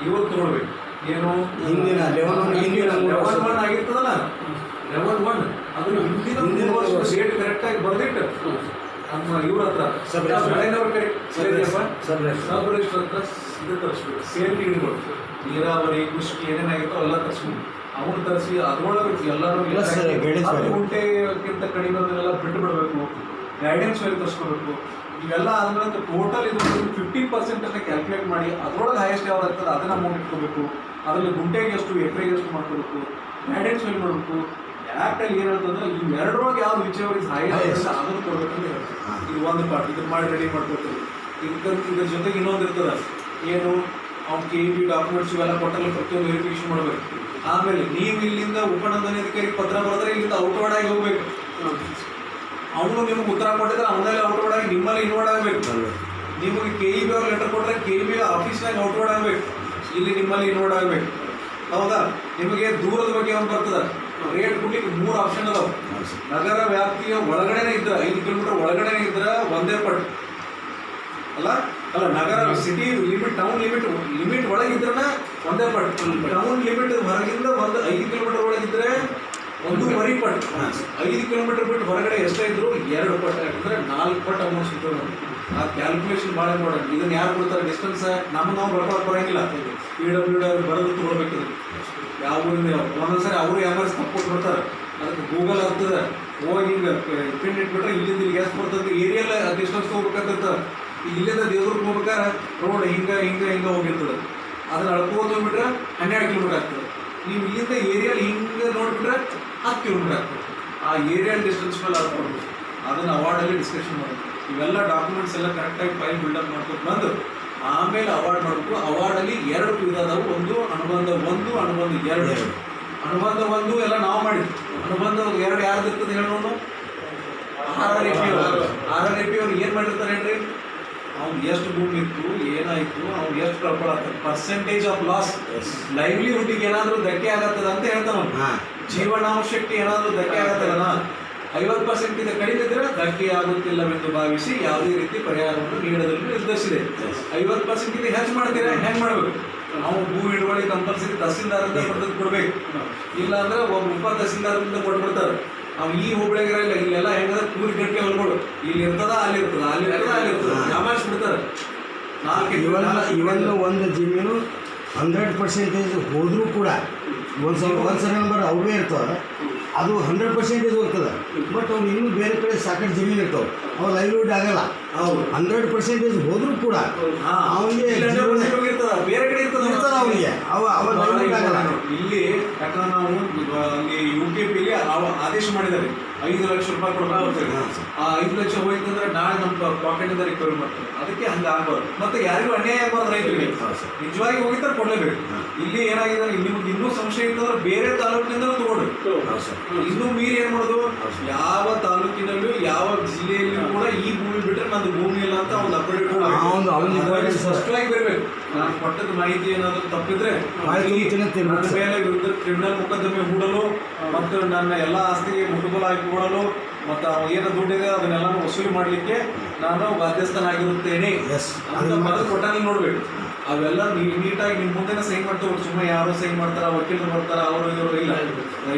ಇವತ್ತು ನೋಡ್ಬೇಕು. ಏನು? ಹಿಂದಿನ ಲೆವೆನ್ ಒನ್ ಹಿಂದಿನ ಮೂರು ಲೆವೆನ್ ವರ್ಷ. ಒನ್ ಆಗಿರ್ತದಲ್ಲ ಲೆವೆನ್ ಒನ್ ಅದು ಹಿಂದಿನ ಮುಂದಿನ ವರ್ಷ. ಡೇಟ್ ಕರೆಕ್ಟಾಗಿ ಬರ್ದಿಟ್ಟು ನಮ್ಮ ಇವ್ರ ಹತ್ರ. ಸಬ್. ಮಳೆನವ್ರ ಕಡೆ. ಸಬ್ ರಿಜಿಸ್ಟ್ರಾರ್ ಹತ್ರ ಇದು ತರಿಸ್ಬೇಕು ಸೇಮ್ ಗಿಡಗಳು ನೀರಾವರಿ ಕೃಷಿ ಏನೇನಾಗಿತ್ತೋ ಎಲ್ಲ ತರಿಸ್ಬೇಕು ಅವ್ರು ತರಿಸಿ ಅದ್ರೊಳಗೆ ಎಲ್ಲರೂ ಗುಂಟೆಗಿಂತ ಕಡಿಮೆ ಅದನ್ನೆಲ್ಲ ಬಿಟ್ಟು ಬಿಡಬೇಕು. ಗೈಡೆನ್ಸ್ ಮೇಲೆ ತರಿಸ್ಕೋಬೇಕು. ಇವೆಲ್ಲ ಆದ್ಮೇಲೆ ಟೋಟಲ್ ಇದು ಫಿಫ್ಟಿ ಪರ್ಸೆಂಟ್ ಅನ್ನ ಕ್ಯಾಲ್ಕುಲೇಟ್ ಮಾಡಿ ಅದ್ರೊಳಗೆ ಹೈಯೆಸ್ಟ್ ಯಾವ್ದು ಆಗ್ತದೆ ಅದನ್ನ ಅಮೌಂಟ್ ಇಟ್ಕೋಬೇಕು. ಅದರಲ್ಲಿ ಗುಂಟೆಗೆ ಎಷ್ಟು ಎಕರೆಗೆ ಎಷ್ಟು ಮಾಡ್ಕೋಬೇಕು. ಗೈಡೆನ್ಸ್ ಮೇಲೆ ಮಾಡಬೇಕು. ಆ್ಯಕ್ಟಲ್ಲಿ ಏನು ಹೇಳ್ತಂದ್ರೆ ಈ ಎರಡರೊಳಗೆ ಯಾವ್ದು ವಿಚೇವರ್ ಸಹಾಯ ಅದನ್ನು ಕೊಡ್ಬೇಕಂತ ಹೇಳ್ತಾರೆ. ಇದು ಒಂದು ಪಾರ್ಟ್ ಇದನ್ನ ಮಾಡಿ ರೆಡಿ ಮಾಡ್ಕೊಡ್ತೀವಿ ಇದಕ್ಕೆ ಇದ್ರ ಜೊತೆಗೆ ಇನ್ನೊಂದು ಇರ್ತದೆ. ಏನು ಅವ್ನು ಕೆ ಬಿ ಡಾಕ್ಯುಮೆಂಟ್ಸ್ ಇವೆಲ್ಲ ಕೊಟ್ಟಲ್ಲಿ ಪ್ರತಿಯೊಂದು ವೆರಿಫಿಕೇಶನ್ ಮಾಡಬೇಕು. ಆಮೇಲೆ ನೀವು ಇಲ್ಲಿಂದ ಉಪನಂದನಾಧಿಕಾರಿಗೆ ಪತ್ರ ಬರೆದ್ರೆ ಇಲ್ಲಿಂದ ಔಟ್ವರ್ಡ್ ಆಗಿ ಹೋಗ್ಬೇಕು. ಅವನು ನಿಮ್ಗೆ ಉತ್ತರ ಕೊಟ್ಟಿದ್ರೆ ಅವನಲ್ಲಿ ಔಟ್ವರ್ಡ್ ಆಗಿ ನಿಮ್ಮಲ್ಲಿ ಇನ್ವರ್ಡ್ ಆಗಬೇಕು. ನಿಮಗೆ ಕೆ ಇ ಬಿ ಅವ್ರು ಲೆಟರ್ ಕೊಟ್ಟರೆ ಕೆ ಇ ಬಿ ಆಫೀಸ್ನಾಗ ಔಟ್ವರ್ಡ್ ಆಗಬೇಕು. ಇಲ್ಲಿ ನಿಮ್ಮಲ್ಲಿ ಇನ್ವರ್ಡ್ ಆಗಬೇಕು. ಹೌದಾ? ನಿಮಗೆ ದೂರದ ಬಗ್ಗೆ ಅವ್ನು ಬರ್ತದೆ? ರೇಟ್ ಕೊಡ್ಲಿಕ್ಕೆ ಮೂರು ಆಪ್ಷನ್ ಅದಾವೆ. ನಗರ ವ್ಯಾಪ್ತಿಯ ಒಳಗಡೆನೆ ಇದ್ರೆ ಐದು ಕಿಲೋಮೀಟರ್ ಒಳಗಡೆನೆ ಇದ್ರೆ ಒಂದೇ ಪಟ್. ಅಲ್ಲ? ಅಲ್ಲ ನಗರ city limit town limit limit ಒಳಗಿದ್ರೆ ಒಂದೇ ಪಟ್. ಟೌನ್ ಲಿಮಿಟ್ ಹೊರಗಿಂದ ಒಂದು ಐದು ಕಿಲೋಮೀಟರ್ ಒಳಗಿದ್ರೆ ಒಂದೂವರೆ ಪಟ್. ಐದು ಕಿಲೋಮೀಟರ್ ಬಿಟ್ಟು ಹೊರಗಡೆ ಎಷ್ಟೇ ಇದ್ರು ಎರಡು ಪಟ್. ಯಾಕಂದ್ರೆ ನಾಲ್ಕು ಪಟ್ ಅಮೌಂಟ್ ಸಿಗ್ತದೆ ಆ ಕ್ಯಾಲ್ಕುಲೇಷನ್ ಭಾಳ ಇಂಪಾರ್ಟೆಂಟ್ ಇದನ್ನ ಯಾರು ಕೊಡ್ತಾರೆ? ಡಿಸ್ಟೆನ್ಸ್ ನಮ್ಮ ನಾವು ಬರ್ಕೊಳಕ್ ಬರೋಂಗಿಲ್ಲ. ಪಿ ಡಬ್ಲ್ಯೂ ಡಿ ಬರೆದು ತೊಗೊಳ್ಬೇಕು ಇದನ್ನ. ಯಾವ ಊರಿಂದ ಯಾವ ಒಂದೊಂದ್ಸರಿ ಅವರು ಯಾರು ಸಪೋರ್ಟ್ ಕೊಟ್ಬಿಡ್ತಾರೆ ಅದಕ್ಕೆ ಗೂಗಲ್ ಆಗ್ತದೆ ಹೋಗಿ ಹಿಂಗೆ ಪಿನ್ ಇಟ್ಬಿಟ್ರೆ ಇಲ್ಲಿಂದ ಇಲ್ಲಿಗೆ ಎಷ್ಟು ಬರ್ತದೆ. ಏರಿಯಲ್ಲ ಡಿಸ್ಟೆನ್ಸ್ ಹೋಗ್ಬೇಕಾಗ್ತದೆ ಇಲ್ಲಿಂದ ದೇವ್ರಿಗೆ ಹೋಗ್ಬೇಕಾದ್ರೆ ರೋಡ್ ಹಿಂಗೆ ಹಿಂಗೆ ಹಿಂಗೆ ಹೋಗಿರ್ತದೆ. ಅದನ್ನ ಅಳ್ಕೋತ ಹೋಗ್ಬಿಟ್ರೆ ಹನ್ನೆರಡು ಕಿಲೋಮೀಟರ್ ಆಗ್ತದೆ. ನೀವು ಇಲ್ಲಿಂದ ಏರಿಯಲ್ಲಿ ಹಿಂಗೆ ನೋಡಿಬಿಟ್ರೆ ಹತ್ತು ಕಿಲೋಮೀಟರ್ ಆಗ್ತದೆ. ಆ ಏರಿಯಲ್ ಡಿಸ್ಟೆನ್ಸ್ ಮೇಲೆ ಅಳ್ಕೊಂಡು ಅದನ್ನು ಅವಾರ್ಡಲ್ಲಿ ಡಿಸ್ಕಷನ್ ಮಾಡೋದು. ಇವೆಲ್ಲ ಡಾಕ್ಯುಮೆಂಟ್ಸ್ ಎಲ್ಲ ಕರೆಕ್ಟಾಗಿ ಫೈಲ್ ಬಿಲ್ಡಪ್ ಮಾಡ್ಕೊಂಡು ಬಂದು ಆಮೇಲೆ ಅವಾರ್ಡ್ ಮಾಡಬೇಕು ಅವಾರ್ಡಲ್ಲಿ ಎರಡು ವಿಧ ಅದಾವು ಒಂದು ಅನುಬಂಧ ಒಂದು ಅನುಬಂಧ ಎರಡು. ಎರಡು. ಅನುಬಂಧ ಒಂದು ಎಲ್ಲ ನಾವು ಮಾಡಿದ್ವಿ. ಅನುಬಂಧ ಎರಡು ಯಾರ್ದು ಇರ್ತದೆ ಹೇಳೋದು ಆರ್ ಆರ್ ಎ ಪಿ ಅವರು ಆರ್ ಆರ್ ಎ ಪಿ ಅವ್ರು ಏನು ಮಾಡಿರ್ತಾರೆ ಹೇಳ್ರಿ? ಅವ್ನು ಎಷ್ಟು ಭೂಮಿ ಇತ್ತು ಏನಾಯ್ತು ಅವ್ನು ಎಷ್ಟು ಕಳ್ಕೊಳತ್ತ ಪರ್ಸೆಂಟೇಜ್ ಆಫ್ ಲಾಸ್ ಲೈವ್ಲಿಹುಡ್ ಲೈವ್ಲಿಹುಡ್ಗೆ ಏನಾದರೂ ಧಕ್ಕೆ ಆಗತ್ತದ ಅಂತ ಹೇಳ್ತಾನ ಜೀವನಾವಶಕ್ತಿ ಜೀವನಾವಶ್ಯಕ್ಕೆ ಏನಾದರೂ ಧಕ್ಕೆ ಆಗತ್ತಲ್ಲ ಐವತ್ತು ಪರ್ಸೆಂಟ್ ಇದೆ ಕಡಿಮೆ ಇದ್ರೆ ಧಕ್ಕೆ ಆಗುತ್ತಿಲ್ಲವೆಂದು ಭಾವಿಸಿ ಯಾವುದೇ ರೀತಿ ಪರಿಹಾರವನ್ನು ನೀಡಲು ನಿರ್ಧರಿಸಿದೆ. ಐವತ್ತು ಪರ್ಸೆಂಟ್ ಇದೆ ಹೆಚ್ಚು ಮಾಡ್ತೀರಾ? ಹೆಂಗೆ ಮಾಡಬೇಕು? ನಾವು ಭೂ ಹಿಡುವಳಿ ಕಂಪಲ್ಸರಿ ತಹಸೀಲ್ದಾರರಿಂದ ಪಡೆದು ಕೊಡ್ಬೇಕು. ಇಲ್ಲ ಅಂದ್ರೆ ಒಬ್ಬ ಉಪ ತಹಸೀಲ್ದಾರದಿಂದ ಕೊಟ್ಬಿಡ್ತಾರೆ. ನಾವು ಈ ಹುಬ್ಳಿಗೆ ಇಲ್ಲ ಇಲ್ಲೆಲ್ಲ ಹೆಂಗಂದ್ರೆ ಕೂರಿ ಗಂಟೆ ಹೊಲ್ಗಳು ಇಲ್ಲಿ ಇರ್ತದ ಅಲ್ಲಿ ಇರ್ತದ ಅಲ್ಲಿ ಇರ್ತದ ಅಲ್ಲಿ ಇರ್ತದ ಜಮಾಯಿಸ್ಬಿಡ್ತಾರೆ. ನಾಲ್ಕು ಇವೆಲ್ಲ ಇವೆಲ್ಲ ಒಂದು ಜಮೀನು ಹಂಡ್ರೆಡ್ ಪರ್ಸೆಂಟೇಜ್ ಹೋದರೂ ಕೂಡ ಒಂದು ಸಲ ಒಂದು ಸಲ ನಂಬರ್ ಅವೇ ಇರ್ತವೆ. ಅದು ಹಂಡ್ರೆಡ್ ಪರ್ಸೆಂಟೇಜ್ ಹೋಗ್ತದೆ ಬಟ್ ಅವ್ನು ಇನ್ನೂ ಬೇರೆ ಕಡೆ ಸಾಕಷ್ಟು ಜಮೀನು ಇರ್ತವೆ. ಅವ್ರು ಲೈವ್ಲಿಹುಡ್ ಆಗಲ್ಲ. ಅವ್ರು ಹಂಡ್ರೆಡ್ ಪರ್ಸೆಂಟೇಜ್ ಹೋದರೂ ಕೂಡ. ಅವನಿಗೆ ಬೇರೆ ಕಡೆ ಇರ್ತದ ಅವನಿಗೆ. ಅವ ಅವ ಆಗಲ್ಲ. ಇಲ್ಲಿ ಯಾಕಂದ್ರೆ ನಾವು ಅಲ್ಲಿ ಯು ಕೆ ಪಿಲಿ ಆದೇಶ ಮಾಡಿದ್ದಾರೆ. ಐದು ಲಕ್ಷ ರೂಪಾಯಿ ಕೊಡ್ತಾರೆ. ಆ ಐದು ಲಕ್ಷ ಹೋಯ್ತಂದ್ರೆ ನಾಳೆ ನಮ್ಮ ಪಾಕೆಟ್ ಇಂದ ರಿಕವರಿ ಮಾಡ್ತಾರೆ ಅದಕ್ಕೆ ಹಂಗೆ ಆಗ್ಬಾರ್ದು. ಮತ್ತೆ ಯಾರಿಗೂ ಅನ್ಯಾಯ ಆಗ್ಬಾರ್ದು ರೈತರಿಗೆ. ನಿಜವಾಗಿ ಹೋಗಿದ್ರೆ ಕೊಡಲೇಬೇಕು. ಇಲ್ಲಿ ಏನಾಗಿದೆ ನಿಮ್ಗೆ ಇನ್ನೂ ಸಂಶಯ ಇತ್ತಂದ್ರೆ ಬೇರೆ ತಾಲೂಕಿನಿಂದ ತಗೊಂಡು ಇನ್ನೂ ಮೀರಿ ಏನ್ ಮಾಡೋದು? ಯಾವ ತಾಲೂಕಿನಲ್ಲೂ ಯಾವ ಜಿಲ್ಲೆಯಲ್ಲೂ ಕೂಡ ಈ ಭೂಮಿ ಬಿಟ್ಟರೆ ನಂದು ಭೂಮಿ ಇಲ್ಲ ಅಂತ ಒಂದು ಅಪ್ಡೇಟ್ ಅವ್ನು- ಅವ್ನು important ಸರ್. ಸ್ಪಷ್ಟವಾಗಿ ಬರಬೇಕು ನಾನು ಕೊಟ್ಟದ ಮಾಹಿತಿ ಏನಾದರೂ ತಪ್ಪಿದ್ರೆ ನನ್ನ ಮೇಲೆ ವಿರುದ್ಧ ಕ್ರಿಮಿನಲ್ ಮೊಕದ್ದಮೆ ಹೂಡಲು ಮತ್ತು ನನ್ನ ಎಲ್ಲ ಆಸ್ತಿಗೆ ಮುಟ್ಟುಗೋಲು ಹೂಡಲು ಮತ್ತು ಅವ್ರು ಏನು ದುಡ್ಡಿದೆ ಅದನ್ನೆಲ್ಲ ವಸೂಲಿ ಮಾಡಲಿಕ್ಕೆ ನಾನು ಬಾಧ್ಯಸ್ಥನಾಗಿರುತ್ತೇನೆ ಅಂತ ಅದನ್ನ ಬರೆದು ಕೊಟ್ಟಾನೆ ನೋಡ್ಬೇಕು. ಅವೆಲ್ಲ ನೀವು ನೀಟಾಗಿ ನಿಮ್ಮ ಮುಂದೆ ಸೈನ್ ಮಾಡ್ತಾರೆ ಸುಮ್ಮನೆ ಯಾರು ಸೈನ್ ಮಾಡ್ತಾರ, ವಕೀಲರು ಬರ್ತಾರ, ಅವರು ಇವರು ಇಲ್ಲ.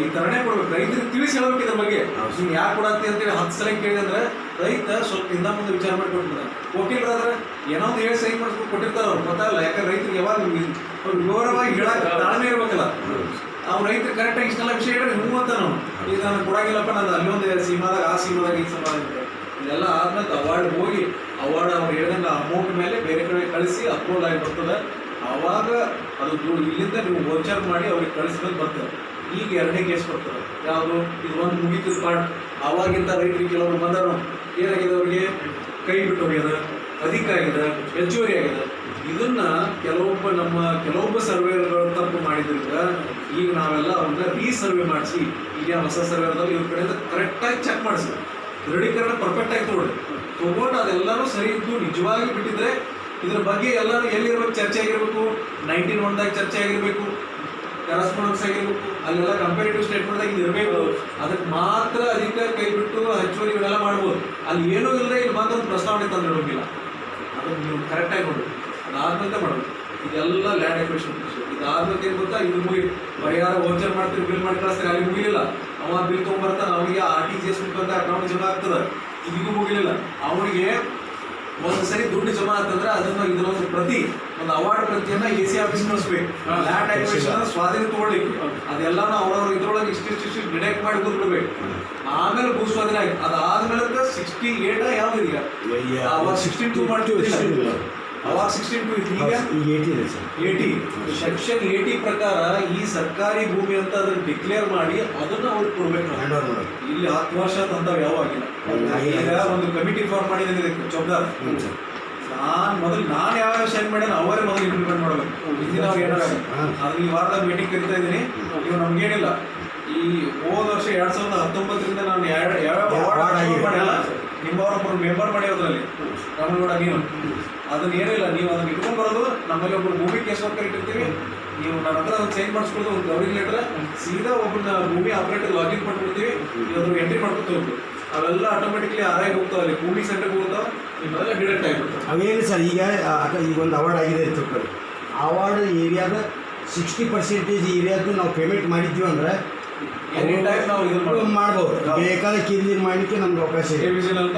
ಈ ತರನೇ ಕೊಡ್ಬೇಕು. ರೈತರಿಗೆ ತಿಳಿಸಿ ಹೇಳ್ಬೇಕು ಇದ್ರ ಬಗ್ಗೆ. ನೀವು ಯಾರು ಕೊಡತ್ತಿ ಅಂತೇಳಿ ಹತ್ತು ಸಲ ಕೇಳಿದ್ರೆ ರೈತ ಸ್ವಲ್ಪ ಹಿಂದ ಮುಂದೆ ವಿಚಾರ ಮಾಡಿ ಕೊಟ್ಟಿರ್ತಾರೆ ವಕೀಲರಾದ್ರೆ ಏನೋ ಒಂದು ಹೇಳಿ ಸೈನ್ ಮಾಡಿಸ್ಕೊಂಡು ಕೊಟ್ಟಿರ್ತಾರೆ ಅವ್ರು. ಗೊತ್ತಾಗಲ್ಲ. ಯಾಕಂದ್ರೆ ರೈತರಿಗೆ ಯಾವಾಗ ಅವ್ರು ವಿವರವಾಗಿ ಹೇಳಕ್ ತಾಳ್ಮೆ ಇರ್ಬೇಕಲ್ಲ. ಅವ್ನು ರೈತರು ಕರೆಕ್ಟಾಗಿ ಇಷ್ಟೆಲ್ಲ ವಿಷಯ ಹೇಳಿ ಹ್ಞೂ ಅಂತ ನಾವು ಈಗ ನಾನು ಕೊಡಾಗಿಲ್ಲಪ್ಪ ನಾನು ಅಲ್ಲೊಂದು ಸೀಮಾದಾಗ ಆ ಸೀಮಾದಾಗ ಈ ಸಮಾಜ. ಇದೆಲ್ಲ ಆದ್ಮೇಲೆ ಅವಾರ್ಡ್ ಹೋಗಿ ಅವಾರ್ಡ್ ಅವ್ರು ಹೇಳಿದಂಗೆ ಅಮೌಂಟ್ ಮೇಲೆ ಬೇರೆ ಕಡೆ ಕಳಿಸಿ ಅಪ್ಲೋಡ್ ಆಗಿ ಬರ್ತದೆ. ಆವಾಗ ಅದು ದುಡ್ಡು ಇಲ್ಲಿಂದ ನೀವು ವೋಚರ್ ಮಾಡಿ ಅವ್ರಿಗೆ ಕಳಿಸ್ಬೇಕು ಬರ್ತದೆ. ಈಗ ಎರಡನೇ ಕೇಸ್ ಬರ್ತದೆ. ಯಾವುದು? ಇದು ಒಂದು ಮುಗಿತು ಪಾರ್ಟ್ ಆವಾಗಿಂದ ರೈತರಿಗೆ ಕೆಲವರು ಬಂದರು. ಏನಾಗಿದೆ ಅವ್ರಿಗೆ? ಕೈ ಬಿಟ್ಟು ಹೋಗ್ಯದ ಅಧಿಕ ಆಗಿದೆ. ಹೆಚ್ಚುವರಿ ಆಗಿದೆ. ಇದನ್ನ ಕೆಲವೊಬ್ಬ ನಮ್ಮ ಕೆಲವೊಬ್ಬ ಸರ್ವೇಗಳು ತಪ್ಪು ಮಾಡಿದ್ರಿಂದ ಈಗ ನಾವೆಲ್ಲ ಅವ್ರನ್ನ ರೀಸರ್ವೆ ಮಾಡಿಸಿ, ಈಗ ಹೊಸ ಸರ್ವೇದಲ್ಲಿ ಇವ್ರ ಕಡೆಯಿಂದ ಕರೆಕ್ಟಾಗಿ ಚೆಕ್ ಮಾಡಿಸಿ. ದೃಢೀಕರಣ ಪರ್ಫೆಕ್ಟ್ ಆಗಿ ತಗೊಳ್ಳಿ ತಗೊಂಡು ಅದೆಲ್ಲರೂ ಸರಿ ಇದ್ದು ನಿಜವಾಗಿ ಬಿಟ್ಟಿದ್ರೆ ಇದ್ರ ಬಗ್ಗೆ ಎಲ್ಲರೂ ಎಲ್ಲಿರ್ಬೇಕು, ಚರ್ಚೆ ಆಗಿರ್ಬೇಕು ನೈನ್ಟೀನ್ ಒನ್ದಾಗ ಚರ್ಚೆ ಆಗಿರ್ಬೇಕು ಕರೆಸ್ಪಾಂಡೆನ್ಸ್ ಆಗಿರ್ಬೇಕು, ಅಲ್ಲೆಲ್ಲ ಕಂಪೇರಿಟಿವ್ ಸ್ಟೇಟ್ಮೆಂಟ್ದಾಗ ಇದು ಇರಬೇಕು. ಅದಕ್ಕೆ ಮಾತ್ರ ಅದಕ್ಕೆ ಕೈ ಬಿಟ್ಟು ಹೆಚ್ಚುವರಿ ಇವೆಲ್ಲ ಮಾಡ್ಬೋದು. ಅಲ್ಲಿ ಏನೂ ಇಲ್ಲದೆ ಇಲ್ಲಿ ಮಾತ್ರ ಪ್ರಸ್ತಾವನೆ ತಂದು ಇಡೋಂಗಿಲ್ಲ ಅದನ್ನು ನೀವು ಕರೆಕ್ಟಾಗಿ ನೋಡಿ ಅದಾದ್ಮೇಲೆ ಮಾಡೋದು. ಇದೆಲ್ಲ ಲ್ಯಾಂಡ್ ಎಕ್ವೇಷನ್ ಇದಾದ್ಮೇಲೆ ಏನು ಗೊತ್ತಾ? ಇದು ಮುಗಿ ಪರಿಹಾರ ವೋಚರ್ ಮಾಡ್ತೀವಿ ಬಿಲ್ ಮಾಡಿ ಕಳಿಸ್ತಾರೆ. ಅಲ್ಲಿ ಮುಗಿಲಿಲ್ಲ. ಅವ ಬಿಲ್ ತೊಗೊಂಡ್ಬರ್ತಾನೆ, ಅವನಿಗೆ ಆರ್ ಟಿ ಜಿ ಎಸ್ ಮುಖಾಂತರ ಅಕೌಂಟ್ ಜಮಾ ಆಗ್ತದೆ. ಇದಕ್ಕೂ ಮುಗಿಲಿಲ್ಲ. ಅವರಿಗೆ ಒಂದು ಸರಿ ದುಡ್ಡು ಜಮಾ ಆಗ್ತಂದ್ರೆ ಅದನ್ನ ಇದನ್ನೊಂದು ಪ್ರತಿ ಒಂದು ಅವಾರ್ಡ್ ಪ್ರತಿಯನ್ನ ಎ ಸಿ ಆಫೀಸ್ ಕಳಿಸ್ಬೇಕು ಲ್ಯಾಂಡ್ ಆಕ್ವಿಷನ್ ಸ್ವಾಧೀನ ತಗೊಳ್ಳಿ ಅದೆಲ್ಲ ಅವ್ರವ್ರ ಇದ್ರೊಳಗೆ ಇಷ್ಟಿಷ್ಟು ಇಷ್ಟು ಡಿಡಕ್ಟ್ ಮಾಡಿ ಕೂತ್ಬಿಡ್ಬೇಕು. ಆಮೇಲೆ ಭೂ ಸ್ವಾಧೀನ ಆಯ್ತು. ಅದಾದ್ಮೇಲೆ ಸಿಕ್ಸ್ಟಿ ಏಟ ಯಾವ್ದು ಈಗ ಸಿಕ್ಸ್ಟಿ ಟೂ ಮಾಡ್ತೀವಿ ಅವಾಗ ಸಿಕ್ಸ್ಟೀನ್ ಟು ಇತ್ತು ಈಗ? ಈಗ ಏಯ್ಟಿ ಇದೆ ಸರ್ ಏಟಿ ಸೆಕ್ಷನ್ ಏಟಿ ಪ್ರಕಾರ ಈ ಸರ್ಕಾರಿ ಭೂಮಿ ಅಂತ ಅದನ್ನು ಡಿಕ್ಲೇರ್ ಮಾಡಿ ಅದನ್ನು ಅವ್ರಿಗೆ ಕೊಡಬೇಕು ಹ್ಯಾಂಡ್ ಓವರ್ ಮಾಡೋದು. ಇಲ್ಲಿ ಹತ್ತು ವರ್ಷ ತಂದ ಯಾವ ಆಗಿಲ್ಲ. ಈಗ ಒಂದು ಕಮಿಟಿ ಫಾರ್ಮ್ ಮಾಡಿದ ಇದಕ್ಕೆ ನಾನು ಹ್ಞೂ ಸರ್ ನಾನ್ ಮೊದಲು ನಾನು ಯಾವ ಸೈನ್ ಮಾಡ್ಯಾನ ಅವರೇ ಮೊದಲು ಇಂಪ್ಲಿಮೆಂಟ್ ಮಾಡಬೇಕು. ಹಿಂದಿನ ಅವ್ರು ಏನಾರ. ಅದು ಈ ವಾರದ ಮೀಟಿಂಗ್ ಕರಿತಾ ಇದ್ದೀನಿ. ಇವಾಗ ನಮ್ಗೇನಿಲ್ಲ ಈ ಹೋದ ವರ್ಷ ಎರಡು ಸಾವಿರದ ಹತ್ತೊಂಬತ್ತರಿಂದ ನಾನು ಎರಡು ಯಾವ್ಯಾವ ಯಾವ ಮಾಡಿಲ್ಲ ನಿಮ್ಮ? ಮೆಂಬರ್ ಮಾಡಿ ಅದರಲ್ಲಿ ರಾಮನಗೌಡ ನೀನು ಅದನ್ನ ಏನಿಲ್ಲ ನೀವು ಅದನ್ನ ಇಟ್ಕೊಂಡು ಬರೋದು, ನಮ್ಮಲ್ಲಿ ಒಬ್ರು ಭೂಮಿ ಕೇಸ್ ವರ್ಕರ್ ಇಟ್ಟಿರ್ತೀವಿ. ನೀವು ನನ್ನ ಹತ್ರ ಅದನ್ನ ಚೇಂಜ್ ಮಾಡಿಸ್ಕೊಳ್ದು ಒಂದು ಗೌರಿ ಲೆಟರ್ ಸೀದಾ ಒಬ್ಬನ ಭೂಮಿ ಆಪರೇಟರ್ ಲಾಗಿನ್ ಮಾಡ್ಬಿಡ್ತೀವಿ. ನೀವು ಎಂಟ್ರಿ ಮಾಡ್ಕೊತ ಅವೆಲ್ಲ ಆಟೋಮೆಟಿಕ್ಲಿ ಆರಾಗಿ ಹೋಗ್ತಾವೆ ಅಲ್ಲಿ. ಭೂಮಿ ಸೆಂಟರ್ ಹೋಗ್ತಾವೆ. ನಿಮ್ಮೆಲ್ಲ ಡಿಡೆಕ್ಟ್ ಆಗಿಬಿಡ್ತಾವೆ ಅವೇನು ಸರ್, ಈಗ ಈಗ ಒಂದು ಅವಾರ್ಡ್ ಆಗಿದೆ ಇತ್ತು ಅವಾರ್ಡ್ ಏರಿಯಾದ ಸಿಕ್ಸ್ಟಿ ಪರ್ಸೆಂಟೇಜ್ ಏರಿಯಾದ್ದು ನಾವು ಪೇಮೆಂಟ್ ಮಾಡಿದ್ದೀವಿ ಅಂದ್ರೆ ಎನಿ ಟೈಮ್ ನಾವು ಇದನ್ನ ಮಾಡ್ಬೋದು. ಬೇಕಾದ್ರೆ ಕಿವಿಜನ್ ಮಾಡಲಿಕ್ಕೆ ನಮ್ಗೆ ಅವಕಾಶ ಇದೆ.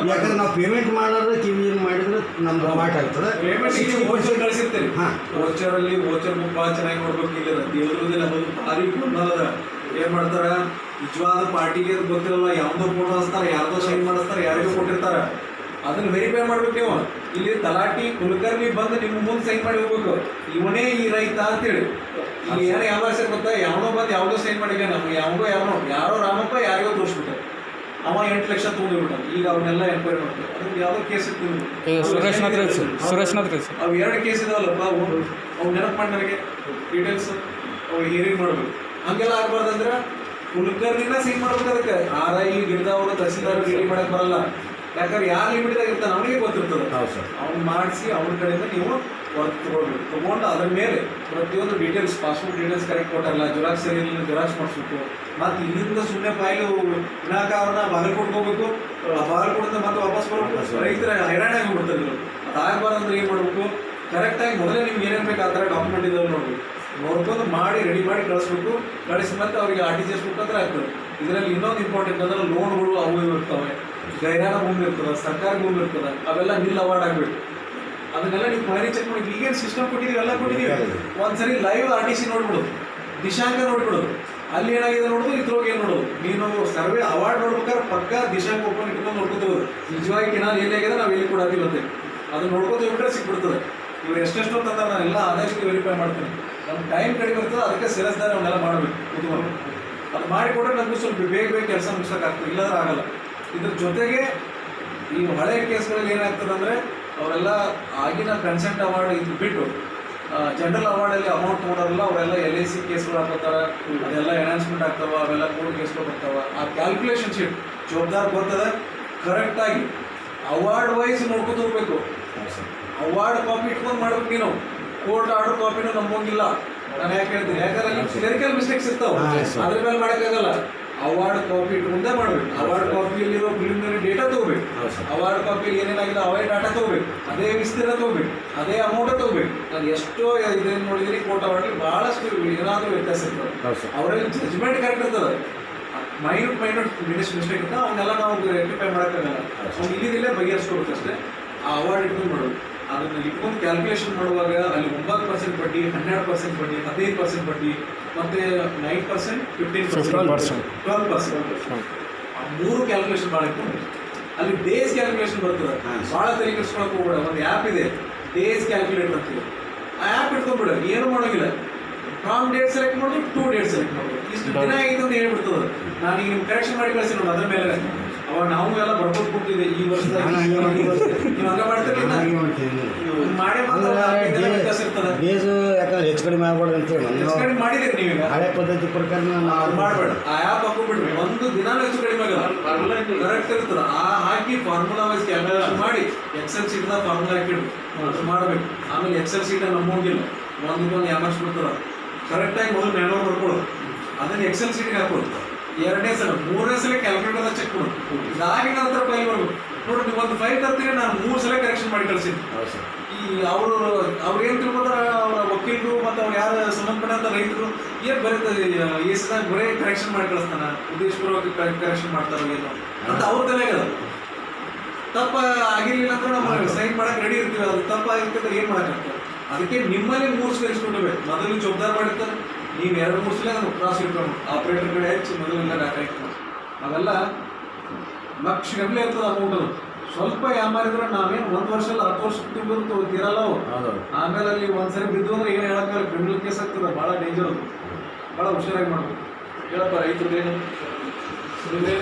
ಯಾಕಂದ್ರೆ ನಾವು ಪೇಮೆಂಟ್ ಮಾಡಿದ್ರೆ ಕಿವಿಜಿನ್ ಮಾಡಿದ್ರೆ ನಮ್ದು ಮಾಟ ಆಗ್ತದೆ. ಪೇಮೆಂಟ್ ವೋಚರ್ ಕಳಿಸಿರ್ತೀರಿ. ಹಾಂ. ವೋಚರ್ ಅಲ್ಲಿ ವೋಚರ್ ಭಾಳ ಚೆನ್ನಾಗಿ ನೋಡ್ಬೇಕು ಈಗ ದೇವ್ರದಿಲ್ಲ ಮೊದಲು ಭಾರಿ ಗೊಂದಲದ ಏನ್ ಮಾಡ್ತಾರ? ನಿಜವಾದ ಪಾರ್ಟಿಗೆ ಗೊತ್ತಿಲ್ಲ ಗೊತ್ತಿರಲ್ಲ. ಯಾವ್ದೋ ಫೋಟೋ ಹಚ್ತಾರ ಯಾರ್ದೋ ಸೈನ್ ಮಾಡಿಸ್ತಾರ ಯಾರಿಗೂ ಕೊಟ್ಟಿರ್ತಾರ. ಅದನ್ನ ವೆರಿಫೈ ಮಾಡ್ಬೇಕು ನೀವು. ಇಲ್ಲಿ ತಲಾಟಿ ಕುಲಕರ್ಣಿ ಬಂದು ನಿಮ್ಮ ಮುಂದೆ ಸೈನ್ ಮಾಡಿ ಹೋಗ್ಬೇಕು. ಇವನೇ ಈ ರೈತ ಅಂತೇಳಿ. ಈಗ ಏನ ಯಾವ ಆಸೆ ಗೊತ್ತಾ? ಯಾವನೋ ಬಂದು ಯಾವ್ದೋ ಸೈನ್ ಮಾಡಿಲ್ಲ ನಮ್ಗೆ ಯಾವ್ದೋ ಯಾವನೋ. ಯಾರೋ ರಾಮಪ್ಪ ಯಾರಿಗೋ ತೋರಿಸ್ಬಿಟ್ಟು ಅವ ಎಂಟು ಲಕ್ಷ ತೊಗೊಂಡ್ಬಿಟ್ಟ ಈಗ ಅವನ್ನೆಲ್ಲ ಎನ್ಕ್ವೈರಿ ಮಾಡ್ತಾರೆ. ಅದಕ್ಕೆ ಯಾವ್ದೋ ಕೇಸ್ ಇತ್ತು ಸುರೇಶ್ನಾಥ್ ಸರ್ ಅವು ಎರಡು ಕೇಸ್ ಇದಾವಲ್ಲಪ್ಪ. ಅವ್ನು ಅವು ನೆನಪು ಮಾಡಿ ನನಗೆ. ಡೀಟೇಲ್ಸ್ ಅವು ಹಿಯರಿಂಗ್ ಮಾಡ್ಬೇಕು. ಹಂಗೆಲ್ಲ ಆಗ್ಬಾರ್ದಂದ್ರೆ ಕುಲಕರ್ಣಿನ ಸೈನ್ ಮಾಡ್ಬೇಕು ಅದಕ್ಕೆ. ಆರ್ ಐ ಗಿರ್ದವರು ತಹಸೀಲ್ದಾರ್ ರೆಡಿ ಮಾಡಕ್ ಬರಲ್ಲ. ಯಾಕಂದ್ರೆ ಯಾರು ಲಿಮಿಟ್ದಾಗ ಇರ್ತಾನೆ ಅವನಿಗೆ ಗೊತ್ತಿರ್ತದೆ. ಹೌದು ಸರ್ ಅವ್ನು ಮಾಡಿಸಿ ಅವನ ಕಡೆಯಿಂದ ನೀವು ವರ್ಕ್ ತಗೊಳ್ಬೇಕು. ತಗೊಂಡು ಅದ್ರ ಮೇಲೆ ಪ್ರತಿಯೊಂದು ಡೀಟೇಲ್ಸ್ ಪಾಸ್ಬುಕ್ ಡೀಟೇಲ್ಸ್ ಕರೆಕ್ಟ್ ಕೊಟ್ಟಲ್ಲ ಜೆರಾಕ್ಸ್ ಸರಿ ಇಲ್ಲ ಜೆರಾಕ್ಸ್ ಮಾಡಿಸ್ಬೇಕು ಮತ್ತು ಇಲ್ಲಿಂದ ಸುಮ್ಮನೆ ಫೈಲು ವಿನಾಕ ಅವ್ರನ್ನ ಬಾಗಲಕೋಟೆ ಹೋಗ್ಬೇಕು. ಆ ಬಾಗಲಕೋಟೆಯಿಂದ ಮತ್ತೆ ವಾಪಸ್ ಬರ್ಬೇಕು ರೈತರ ಹೈರಾಣ ಆಗಿಬಿಡ್ತಾರೆ ಇದು ಅದಾಗಬಾರ್ದಂದ್ರೆ ಏನು ಮಾಡಬೇಕು? ಕರೆಕ್ಟಾಗಿ ಮೊದಲೇ ನಿಮ್ಗೆ ಏನೇನು ಬೇಕು ಆ ಥರ ಡಾಕ್ಯುಮೆಂಟ್ ಇದ್ದಾವೆ ನೋಡಿ ನೋಡ್ಕೊಂಡು ಮಾಡಿ ರೆಡಿ ಮಾಡಿ ಕಳಿಸ್ಬೇಕು ಕಳಿಸಿ ಮತ್ತೆ ಅವರಿಗೆ ಆರ್ ಟಿ ಜಿ ಎಸ್ ಮುಖಾಂತರ ಆಗ್ತದೆ ಇದರಲ್ಲಿ ಇನ್ನೊಂದು ಇಂಪಾರ್ಟೆಂಟ್ ಅಂದ್ರೆ ಲೋನ್ಗಳು ಅವು ಇರ್ತವೆ. ಗೈರಾನ ಭೂಮಿ ಇರ್ತದೆ, ಸರ್ಕಾರ ಭೂಮಿ ಇರ್ತದೆ, ಅವೆಲ್ಲ ನಿಲ್ ಅವಾರ್ಡ್ ಆಗಬೇಕು ಅದನ್ನೆಲ್ಲ ನೀವು ಕ್ವಾರಿ ಚೆಕ್ ಮಾಡಿ, ಈಗೇನು ಸಿಸ್ಟಮ್ ಕೊಟ್ಟಿದ್ದೀವಿ ಎಲ್ಲ ಕೊಟ್ಟಿದ್ದೀವಿ ಒಂದ್ಸರಿ ಲೈವ್ ಆರ್ ಟಿ ಸಿ ನೋಡ್ಬಿಡೋದು ದಿಶಾಂಕ ನೋಡ್ಬಿಡೋದು ಅಲ್ಲಿ ಏನಾಗಿದೆ ನೋಡೋದು, ಇದ್ರೊಳಗೆ ಏನು ನೋಡೋದು? ನೀನು ಸರ್ವೆ ಅವಾರ್ಡ್ ನೋಡ್ಬೇಕಾದ್ರೆ ಪಕ್ಕ ದಿಶಾಂಕ ಓಪನ್ ಇಟ್ಕೊಂಡು ನೋಡ್ಕೋತೀವಿ ನಿಜವಾಗಿ ಕೆನಾಲ್ ಏನಾಗಿದೆ ನಾವು ಎಲ್ಲಿ ಕೊಡಾತೀವಿ ಅಂತ. ಅದು ನೋಡ್ಕೋತೀವಿ ಬಿಟ್ಟರೆ ಸಿಕ್ಬಿಡ್ತದೆ. ಇವ್ರು ಎಷ್ಟೆಷ್ಟು ಅಂತ ನಾನು ಎಲ್ಲ ಆದಷ್ಟು ವೆರಿಫೈ ಮಾಡ್ತೀನಿ. ನಮ್ಮ ಟೈಮ್ ಕಡಿಮೆ ಇರ್ತದೆ, ಅದಕ್ಕೆ ಸೇರಿಸ್ದಾರೆ ಅವನ್ನೆಲ್ಲ ಮಾಡಬೇಕು, ಕುತ್ಕೊಂಡು. ಅದು ಮಾಡಿಕೊಟ್ರೆ ನಮಗೂ ಸ್ವಲ್ಪ ಬೇಗ ಬೇಗ ಕೆಲಸ ಮುಗಿಸೋಕ್ಕಾಗ್ತದೆ, ಇಲ್ಲಾಂದ್ರೆ ಆಗಲ್ಲ. ಇದ್ರ ಜೊತೆಗೆ ಈ ಹಳೆ ಕೇಸ್ಗಳಲ್ಲಿ ಏನಾಗ್ತದೆ ಅಂದರೆ ಅವರೆಲ್ಲ ಆಗಿನ ಕನ್ಸೆಂಟ್ ಅವಾರ್ಡ್ ಇದು ಬಿಟ್ಟು ಜನರಲ್ ಅವಾರ್ಡಲ್ಲಿ ಅಮೌಂಟ್ ತೊಗೊಳೋರಲ್ಲ ಅವರೆಲ್ಲ ಎಲ್ ಐ ಸಿ ಕೇಸ್ಗಳು ಹಾಕೋತಾರೆ ಅದೆಲ್ಲ ಎನ್ಹಾನ್ಸ್ಮೆಂಟ್ ಆಗ್ತಾವ ಅವೆಲ್ಲ ಕೋರ್ಟ್ ಕೇಸ್ಗಳು ಬರ್ತಾವ. ಆ ಕ್ಯಾಲ್ಕುಲೇಷನ್ ಶೀಟ್ ಜೋರ್ದಾರ್ ಬರ್ತದೆ ಕರೆಕ್ಟಾಗಿ ಅವಾರ್ಡ್ ವೈಸ್ ನೋಡ್ಕೊತ ಹೋಗ್ಬೇಕು ಅವಾರ್ಡ್ ಕಾಪಿ ಇಟ್ಕೊಂಡು ಮಾಡ್ಬೇಕು ನೀನು. ಕೋರ್ಟ್ ಆರ್ಡರ್ ಕಾಪಿನೂ ನಂಬೋಂಗಿಲ್ಲ. ನಾನು ಯಾಕೆ ಹೇಳ್ತೀನಿ ಯಾಕಂದ್ರೆ ಕ್ಲಿನಿಕಲ್ ಕ್ಲರಿಕಲ್ ಮಿಸ್ಟೇಕ್ಸ್ ಇರ್ತಾವ. ಅದ್ರ ಮೇಲೆ ಮಾಡೋಕ್ಕಾಗಲ್ಲ. ಅವಾರ್ಡ್ ಕಾಪಿ ಇಟ್ಕೊಂಡೇ ಮಾಡ್ಬೇಕು. ಅವಾರ್ಡ್ ಕಾಪಿಯಲ್ಲಿರೋ ಪ್ರಿಲಿಮಿನರಿ ಡೇಟಾ ತಗೋಬೇಕು. ಅವಾರ್ಡ್ ಕಾಪಿಯಲ್ಲಿ ಏನೇನಾಗಿಲ್ಲ ಅವೇ ಡಾಟಾ ತಗೋಬೇಕು. ಅದೇ ವಿಸ್ತೀರ್ಣ ತಗೋಬೇಕು. ಅದೇ ಅಮೌಂಟ್ ತಗೋಬೇಕು. ನಾನು ಎಷ್ಟೋ ಇದೇನು ನೋಡಿದ್ದೀನಿ ಕೋಟ ಅವಾರ್ಡ್ಲಿ ಭಾಳಷ್ಟು ಏನಾದರೂ ವ್ಯತ್ಯಾಸ ಇರ್ತದೆ. ಅವರಲ್ಲಿ ಜಜ್ಮೆಂಟ್ ಕರೆಕ್ಟ್ ಇರ್ತದೆ. ಮೈನ್ ಮೈನ್ಯೂಟ್ ಮಿನಿಸ್ ಮಿಸ್ಟೇಕ್ ಇರ್ತಾವೆ ಅವನ್ನೆಲ್ಲ ನಾವು ರೆಕ್ಟಿಫೈ ಮಾಡೋಕ್ಕಾಗಲ್ಲ. ಅವ್ನು ಇಲ್ಲಿದಿಲ್ಲೇ ಬಗೆಹರಿಸ್ಕೊಬೇಕಷ್ಟೇ ಆ ಅವಾರ್ಡ್ ಇಟ್ಕೊಂಡು ಮಾಡೋದು ಅದನ್ನ ಇಟ್ಕೊಂಡು ಕ್ಯಾಲ್ಕುಲೇಷನ್ ಮಾಡುವಾಗ ಅಲ್ಲಿ ಒಂಬತ್ತು ಪರ್ಸೆಂಟ್ ಬಡ್ಡಿ ಹನ್ನೆರಡು ಪರ್ಸೆಂಟ್ ಬಡ್ಡಿ ಹದಿನೈದು ಪರ್ಸೆಂಟ್ ಬಡ್ಡಿ ಮತ್ತೆ nine percent fifteen 15%. Twelve percent. ಆ ಮೂರು ಕ್ಯಾಲ್ಕುಲೇಷನ್ ಭಾಳ ಇತ್ತು ಅಲ್ಲಿ ಡೇಸ್ ಕ್ಯಾಲ್ಕುಲೇಷನ್ ಬರ್ತದೆ. ಭಾಳ ತಲೆ ಕೆಡಿಸ್ಕೊಳಕ್ ಹೋಗ್ಬೇಡ. ಒಂದು ಆ್ಯಪ್ ಇದೆ. ಡೇಸ್ ಕ್ಯಾಲ್ಕುಲೇಟರ್ ಅಂತ ಇದೆ. ಆ ಆ್ಯಪ್ ಇಟ್ಕೊಂಡ್ಬಿಡ. ಏನು ಮಾಡೋಂಗಿಲ್ಲ. ಫ್ರಾಮ್ ಡೇಟ್ ಸೆಲೆಕ್ಟ್ ಮಾಡಿದ್ರೆ ಟೂ ಡೇಟ್ ಸೆಲೆಕ್ಟ್ ಮಾಡೋದು ಇಷ್ಟು ದಿನ ಆಗಿದೆ ಅಂತ ಹೇಳ್ಬಿಡ್ತದೆ. ನಾನು ಈಗ ನಿಮ್ಗೆ ಕರೆಕ್ಷನ್ ಮಾಡಿ ಕಳಿಸಿ ನೋಡಿ. ಅದ್ರ ಮೇಲೆ ಅವಾಗ ನಾವು ಎಲ್ಲ ಬರ್ಕೊಂಡು ಕೊಟ್ಟಿದ್ದೆ ಈ ವರ್ಷ. ನೀವು ಡೇಸು ಯಾಕಂದ್ರೆ ಹೆಚ್ಚು ಕಡಿಮೆ ಆಗ್ಬಾರ್ದು ಅಂತೇಳಿ ಹೆಚ್ಚು ನಾವು ಕಡಿಮೆ ಮಾಡಿದ್ದೀರಿ ನೀವೀಗ. ಹಳೆ ಪದ್ಧತಿ ಪ್ರಕಾರ ನಾವು ಮಾಡಬೇಡ. ಆ ಆ್ಯಪ್ ಹಾಕೊಂಡ್ಬಿಡ್ರಿ. ಒಂದು ದಿನ ಹೆಚ್ಚು ಕಡಿಮೆ ಆಗಲ್ಲ. ಕರೆಕ್ಟ್ ಇರ್ತದೆ ಆ ಹಾಕಿ ಫಾರ್ಮುಲಾ ವೈಸ್ ಕ್ಯಾಲ್ಕುಲೇಷನ್ ಮಾಡಿ ಎಕ್ಸೆಲ್ ಶೀಟ್ದಾಗ ಫಾರ್ಮುಲಾ ಹಾಕಿ ಅದು ಮಾಡಬೇಕು. ಆಮೇಲೆ ಎಕ್ಸೆಲ್ ಶೀಟ್ ನಮ್ಮೋಗಿಲ್ಲ ಒಂದಕ್ಕೊಂದು ಬಿಡ್ತಾರ ಕರೆಕ್ಟಾಗಿ ಮೊದಲು ಮ್ಯಾನುವಲ್ ಬರ್ಕೊಳ್ಳೋದು ಅದನ್ನ ಎಕ್ಸೆಲ್ ಶೀಟ್ಗೆ ಹಾಕೋದು ಎರಡನೇ ಸಲ ಮೂರನೇ ಸಲ ಕ್ಯಾಲ್ಕುಲೇಟರ್ ಚೆಕ್ ಮಾಡೋದು ಇದಾಗಿ ನಂತರ ಫೈಲ್ ಮಾಡ್ಬೇಕು ನೋಡಿ ನೀವು ಒಂದು ಫೈಲ್ ತರ್ತೀನಿ ನಾನು ಮೂರು ಸಲ ಕರೆಕ್ಷನ್ ಮಾಡಿ ಕಳಿಸಿದ್ದೆ. ಈ ಅವರು ಅವ್ರು ಏನು ತಿಳ್ಕೊತಾರ ಅವರ ವಕೀಲರು ಮತ್ತು ಅವ್ರು ಯಾರು ಸಂಬಂಧಪಟ್ಟ ರೈತರು? ಏನು ಬರೀತದೆ ಈ ಸಲ ಬರೇ ಕರೆಕ್ಷನ್ ಮಾಡಿ ಕಳಿಸ್ತಾನ. ಉದ್ದೇಶಪೂರ್ವಕ ಕರೆಕ್ಷನ್ ಮಾಡ್ತಾರೋ ಏನೋ. ಅಂತ ಅವ್ರ ತಲೆಗದ ತಪ್ಪ ಆಗಿರ್ಲಿಲ್ಲ ಅಂದ್ರೆ ನಾವು ಸೈನ್ ಮಾಡಕ್ಕೆ ರೆಡಿ ಇರ್ತೀವಿ ಅದು ತಪ್ಪ ಆಗಿರ್ತದೆ ಏನು ಮಾಡೋಕ್ಕಾಗ್ತದೆ ಅದಕ್ಕೆ ನಿಮ್ಮಲ್ಲಿ ಮೂರು ಸಲ ಇಸ್ಕೊಂಡಿರ್ಬೇಕು ಮೊದಲು ಜವಾಬ್ದಾರ ಮಾಡಿರ್ತಾರೆ. ನೀವು ಎರಡು ಮೂರು ಸಲ ಕ್ರಾಸ್ ಇಟ್ಕೊಂಡು ಆಪ್ರೇಟರ್ ಕಡೆ ಹೆಚ್ಚು ಮೊದಲಿಂದ ಡಾಕ್ಟರ್ ಅದೆಲ್ಲ ಅವೆಲ್ಲ ಲಕ್ಷ ಗಂಟೆ ಇರ್ತದೆ ಅಮೌಂಟ್ ಅದು ಸ್ವಲ್ಪ ಯಾಮಾರಿದ್ರೆ ನಾವೇನು ಒಂದು ವರ್ಷ ಅಲ್ಲ ಹತ್ತು ವರ್ಷ ತಿಂಗಳು ತೀರಲ್ಲ ಅವು ಹೌದು. ಆಮೇಲೆ ಅಲ್ಲಿ ಒಂದ್ಸರಿ ಬಿದ್ದು ಅಂದ್ರೆ ಏನು ಹೇಳಕ್ಕಾಗಲ್ಲ ಕ್ರಿಮಿನಲ್ ಕೇಸ್ ಆಗ್ತದೆ ಭಾಳ ಡೇಂಜರ್ ಅದು. ಭಾಳ ಹುಷಾರಾಗಿ ಮಾಡ್ಬೇಕು. ಹೇಳಪ್ಪ ಏನು? ಸುಮ್ಮನೆ